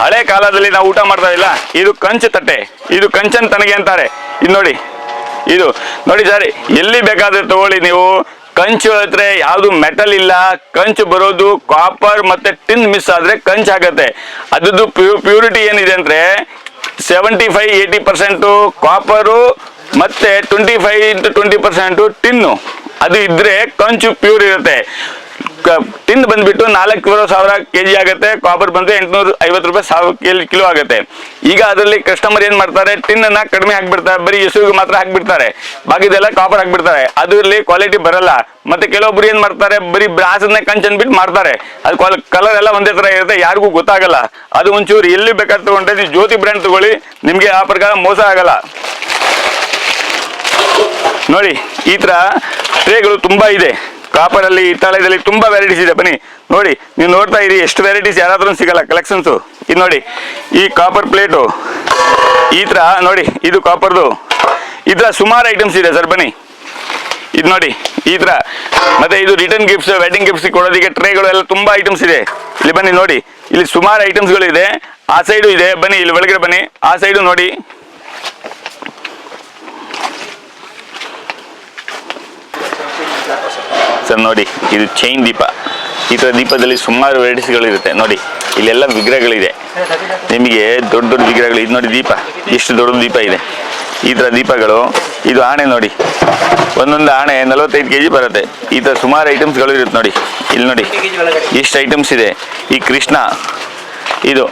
ಹಳೆ ಕಾಲದಲ್ಲಿ ನಾವು ಊಟ ಮಾಡ್ತಾ ಇಲ್ಲ. ಇದು ಕಂಚ ತಟ್ಟೆ. ಇದು ಕಂಚನ್ ತನಗೆ ಅಂತಾರೆ. ಇದು ನೋಡಿ. ಇದು ನೋಡಿ ಸರ್, ಎಲ್ಲಿ ಬೇಕಾದ್ರೆ ತಗೊಳ್ಳಿ ನೀವು. ಕಂಚು ಹತ್ರ ಯಾವುದು ಮೆಟಲ್ ಇಲ್ಲ. ಕಂಚು ಬರೋದು ಕಾಪರ್ ಮತ್ತೆ ಟಿನ್ ಮಿಸ್ ಆದ್ರೆ ಕಂಚು ಆಗತ್ತೆ. ಅದ್ರದ್ದು ಪ್ಯೂರಿಟಿ ಏನಿದೆ ಅಂದ್ರೆ seventy five eighty percent copper ಮತ್ತೆ twenty five into twenty percent tin ಅದು ಇದ್ರೆ ಕಂಚು ಪ್ಯೂರ್ ಇರುತ್ತೆ. ಟಿನ್ ಬಂದ್ಬಿಟ್ಟು ನಾಲ್ಕೂವರೆ ಸಾವಿರ ಕೆ ಜಿ ಆಗುತ್ತೆ ಕಾಪರ್ ಬಂದ್ರೆ ಎಂಟುನೂರ ಐವತ್ತು ರೂಪಾಯಿ ಸಾವಿರ ಕಿಲೋ ಆಗುತ್ತೆ. ಈಗ ಅದರಲ್ಲಿ ಕಸ್ಟಮರ್ ಏನ್ ಮಾಡ್ತಾರೆ ಟಿನ್ ಅನ್ನ ಕಡಿಮೆ ಹಾಕ್ಬಿಡ್ತಾರೆ, ಬರೀ ಹೆಸರು ಮಾತ್ರ ಹಾಕ್ಬಿಡ್ತಾರೆ. ಬಾಕಿದೆಲ್ಲ ಕಾಪರ್ ಹಾಕ್ಬಿಡ್ತಾರೆ. ಅದರಲ್ಲಿ ಕ್ವಾಲಿಟಿ ಬರಲ್ಲ. ಮತ್ತೆ ಕೆಲವೊಬ್ರು ಏನ್ ಮಾಡ್ತಾರೆ, ಬರೀ ಬ್ರಾಸನ್ನ ಕಂಚ್ ಅಂದ್ಬಿಟ್ಟು ಮಾಡ್ತಾರೆ. ಅದು ಕಲರ್ ಎಲ್ಲ ಒಂದೇ ತರ ಇರುತ್ತೆ, ಯಾರಿಗೂ ಗೊತ್ತಾಗಲ್ಲ. ಅದು ಒಂಚೂರು ಎಲ್ಲಿ ಬೇಕಾದ್ರೆ ತಗೊಂಡ್ರೆ ಜ್ಯೋತಿ ಬ್ರ್ಯಾಂಡ್ ತಗೊಳ್ಳಿ, ನಿಮ್ಗೆ ಆ ಪ್ರಕಾರ ಮೋಸ ಆಗಲ್ಲ. ನೋಡಿ, ಈ ತರ ಟ್ರೇಗಳು ತುಂಬಾ ಇದೆ. ಕಾಪರ್ ಅಲ್ಲಿ ಹಿತ್ತಾಳೆದಲ್ಲಿ ತುಂಬಾ ವೆರೈಟೀಸ್ ಇದೆ. ಬನ್ನಿ, ನೋಡಿ, ನೀವು ನೋಡ್ತಾ ಇರಿ, ಎಷ್ಟು ವೆರೈಟೀಸ್ ಯಾರಾದ್ರೂ ಸಿಗಲ್ಲ ಕಲೆಕ್ಷನ್ಸು ಇದು ನೋಡಿ, ಈ ಕಾಪರ್ ಪ್ಲೇಟು ಈ ತರ, ನೋಡಿ, ಇದು ಕಾಪರ್ದು ತರ ಸುಮಾರು ಐಟಮ್ಸ್ ಇದೆ ಸರ್, ಬನ್ನಿ. ಇದು ನೋಡಿ, ಈ ತರ. ಮತ್ತೆ ಇದು ರಿಟರ್ನ್ ಗಿಫ್ಟ್ಸ್ ವೆಡ್ಡಿಂಗ್ ಗಿಫ್ಟ್ಸ್ ಕೊಡೋದಕ್ಕೆ ಟ್ರೇಗಳು ಎಲ್ಲ ತುಂಬಾ ಐಟಮ್ಸ್ ಇದೆ. ಇಲ್ಲಿ ಬನ್ನಿ, ನೋಡಿ, ಇಲ್ಲಿ ಸುಮಾರು ಐಟಮ್ಸ್ಗಳು ಇದೆ ಆ ಸೈಡು ಇದೆ, ಬನ್ನಿ, ಇಲ್ಲಿ ಒಳಗಡೆ ಬನ್ನಿ. ಆ ಸೈಡು ನೋಡಿ. ನೋಡಿ, ಇದು ಚೈನ್ ದೀಪ. ಈ ಥರ ದೀಪದಲ್ಲಿ ಸುಮಾರು ವೆರೈಟೀಸ್ಗಳಿರುತ್ತೆ ನೋಡಿ, ಇಲ್ಲೆಲ್ಲ ವಿಗ್ರಹಗಳಿದೆ. ನಿಮಗೆ ದೊಡ್ಡ ದೊಡ್ಡ ವಿಗ್ರಹಗಳು, ಇದು ನೋಡಿ ದೀಪ. ಇಷ್ಟು ದೊಡ್ಡ ದೀಪ ಇದೆ. ಈ ಥರ ದೀಪಗಳು, ಇದು ಆಣೆ ನೋಡಿ. ಒಂದೊಂದು ಆಣೆ ನಲವತ್ತೈದು ಕೆ ಜಿ ಬರುತ್ತೆ. ಈ ಥರ ಸುಮಾರು ಐಟಮ್ಸ್ಗಳು ಇರುತ್ತೆ ನೋಡಿ. ಇಲ್ಲಿ ನೋಡಿ, ಇಷ್ಟು ಐಟಮ್ಸ್ ಇದೆ. ಈ ಕೃಷ್ಣ, ಇದು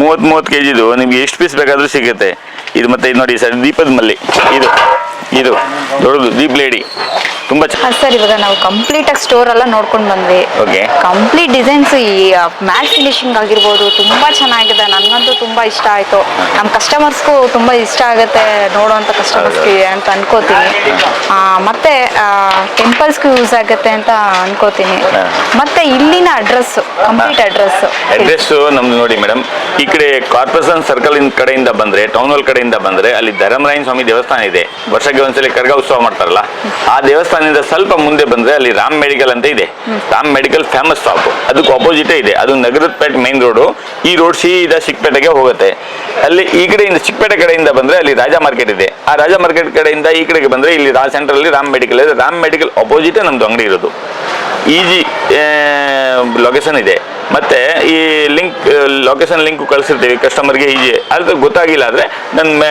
ಮೂವತ್ತು ಮೂವತ್ತು ಕೆ ಜಿದು ನಿಮ್ಗೆ ಎಷ್ಟು ಪೀಸ್ ಬೇಕಾದರೂ ಸಿಗುತ್ತೆ. ಇದು ಮತ್ತೆ ಇದು ನೋಡಿ, ಸರ್, ದೀಪದ ಮಲ್ಲಿ. ಇದು ಇದು ದೊಡ್ಡದು, ದೀಪ್ ಲೇಡಿ. ತುಂಬ ಚೆನ್ನಾಗಿ ಸರ್ ಇವಾಗ ನಾವು ಕಂಪ್ಲೀಟ್ ಆಗಿ ಸ್ಟೋರ್ ಎಲ್ಲ ನೋಡ್ಕೊಂಡು ಬಂದ್ವಿ. ಓಕೆ ಕಂಪ್ಲೀಟ್ ಡಿಸೈನ್ಸ್ ಈ ಮ್ಯಾಟ್ ಫಿನಿಶಿಂಗ್ ಆಗಿರ್ಬೋದು ತುಂಬಾ ಚೆನ್ನಾಗಿದೆ. ನನಗಂತೂ ತುಂಬಾ ಇಷ್ಟ ಆಯ್ತು. ನಮ್ಮ ಕಸ್ಟಮರ್ಸ್ಗೂ ತುಂಬಾ ಇಷ್ಟ ಆಗುತ್ತೆ ನೋಡುವಂತ ಕಸ್ಟಮರ್ಸ್ಗೆ ಅಂತ ಅನ್ಕೋತೀನಿ. ಆ, ಮತ್ತೆ ಟೆಂಪಲ್ಸ್ಗೂ ಯೂಸ್ ಆಗುತ್ತೆ ಅಂತ ಅನ್ಕೋತೀನಿ. ಮತ್ತೆ ಇಲ್ಲಿನ ಅಡ್ರೆಸ್ ಅಡ್ರೆಸ್ ಅಡ್ರೆಸ್ ನಮ್ದು ನೋಡಿ ಮೇಡಮ್ ಈ ಕಡೆ ಕಾರ್ಪೊರೇಷನ್ ಸರ್ಕಲ್ ಕಡೆಯಿಂದ ಬಂದ್ರೆ ಟೌನ್ ಹಾಲ್ ಕಡೆಯಿಂದ ಬಂದ್ರೆ, ಅಲ್ಲಿ ಧರ್ಮರಾಯನ ಸ್ವಾಮಿ ದೇವಸ್ಥಾನ ಇದೆ. ವರ್ಷಕ್ಕೆ ಒಂದ್ಸಲಿ ಕರ್ಗ ಉತ್ಸವ ಮಾಡ್ತಾರಲ್ಲ, ಆ ದೇವಸ್ಥಾನದಿಂದ ಸ್ವಲ್ಪ ಮುಂದೆ ಬಂದ್ರೆ ಅಲ್ಲಿ ರಾಮ್ ಮೆಡಿಕಲ್ ಅಂತ ಇದೆ. ರಾಮ್ ಮೆಡಿಕಲ್ ಫೇಮಸ್ ಶಾಪ್ ಅದಕ್ಕೆ ಅಪೋಸಿಟೇ ಇದೆ. ಅದು ನಗರದ ಪೇಟೆ ಮೈನ್ ರೋಡ್ ಈ ರೋಡ್ ಸೀದಾ ಚಿಕ್ಕಪೇಟೆಗೆ ಹೋಗುತ್ತೆ. ಅಲ್ಲಿ ಈ ಕಡೆಯಿಂದ ಚಿಕ್ಕಪೇಟೆ ಕಡೆಯಿಂದ ಬಂದ್ರೆ ಅಲ್ಲಿ ರಾಜಾ ಮಾರ್ಕೆಟ್ ಇದೆ. ಆ ರಾಜಾ ಮಾರ್ಕೆಟ್ ಕಡೆಯಿಂದ ಈ ಕಡೆಗೆ ಬಂದ್ರೆ ಇಲ್ಲಿ ರಾ ಸೆಂಟರ್ ಅಲ್ಲಿ ರಾಮ್ ಮೆಡಿಕಲ್ ಇದೆ. ರಾಮ್ ಮೆಡಿಕಲ್ ಅಪೋಸಿಟೇ ನಮ್ದು ಅಂಗಡಿ ಇರೋದು. ಈಜಿ ಲೊಕೇಶನ್ ಇದೆ. ಮತ್ತೆ ಈ ಲಿಂಕ್ ಲೊಕೇಶನ್ ಲಿಂಕ್ ಕಳಿಸಿರ್ತೀವಿ ಕಸ್ಟಮರ್ಗೆ ಈಜಿ ಅದು ಗೊತ್ತಾಗಿಲ್ಲ ಅಂದ್ರೆ ನನ್ನ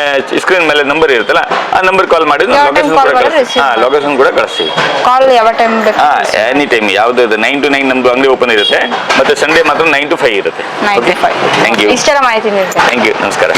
ಸ್ಕ್ರೀನ್ ಮೇಲೆ ನಂಬರ್ ಇರುತ್ತಲ್ಲ ಆ ನಂಬರ್ ಕಾಲ್ ಮಾಡಿ ಲೊಕೇಶನ್ ಕೂಡ ಹಾ ಲೊಕೇಶನ್ ಕೂಡ ಕಳಿಸ್ತೀವಿ ಕಾಲ್ ಯಾವ ಟೈಮ್ ಬೇಕು? ಹಾ ಎನಿ ಟೈಮ್ ಯಾವ್ದು ನೈನ್ ಟು ನೈನ್ ನಮ್ದು ಅಂಗಡಿ ಓಪನ್ ಇರುತ್ತೆ. ಮತ್ತೆ ಸಂಡೇ ಮಾತ್ರ ನೈನ್ ಟು ಫೈವ್ ಇರುತ್ತೆ. ಥ್ಯಾಂಕ್ ಯು ಥ್ಯಾಂಕ್ ನಮಸ್ಕಾರ.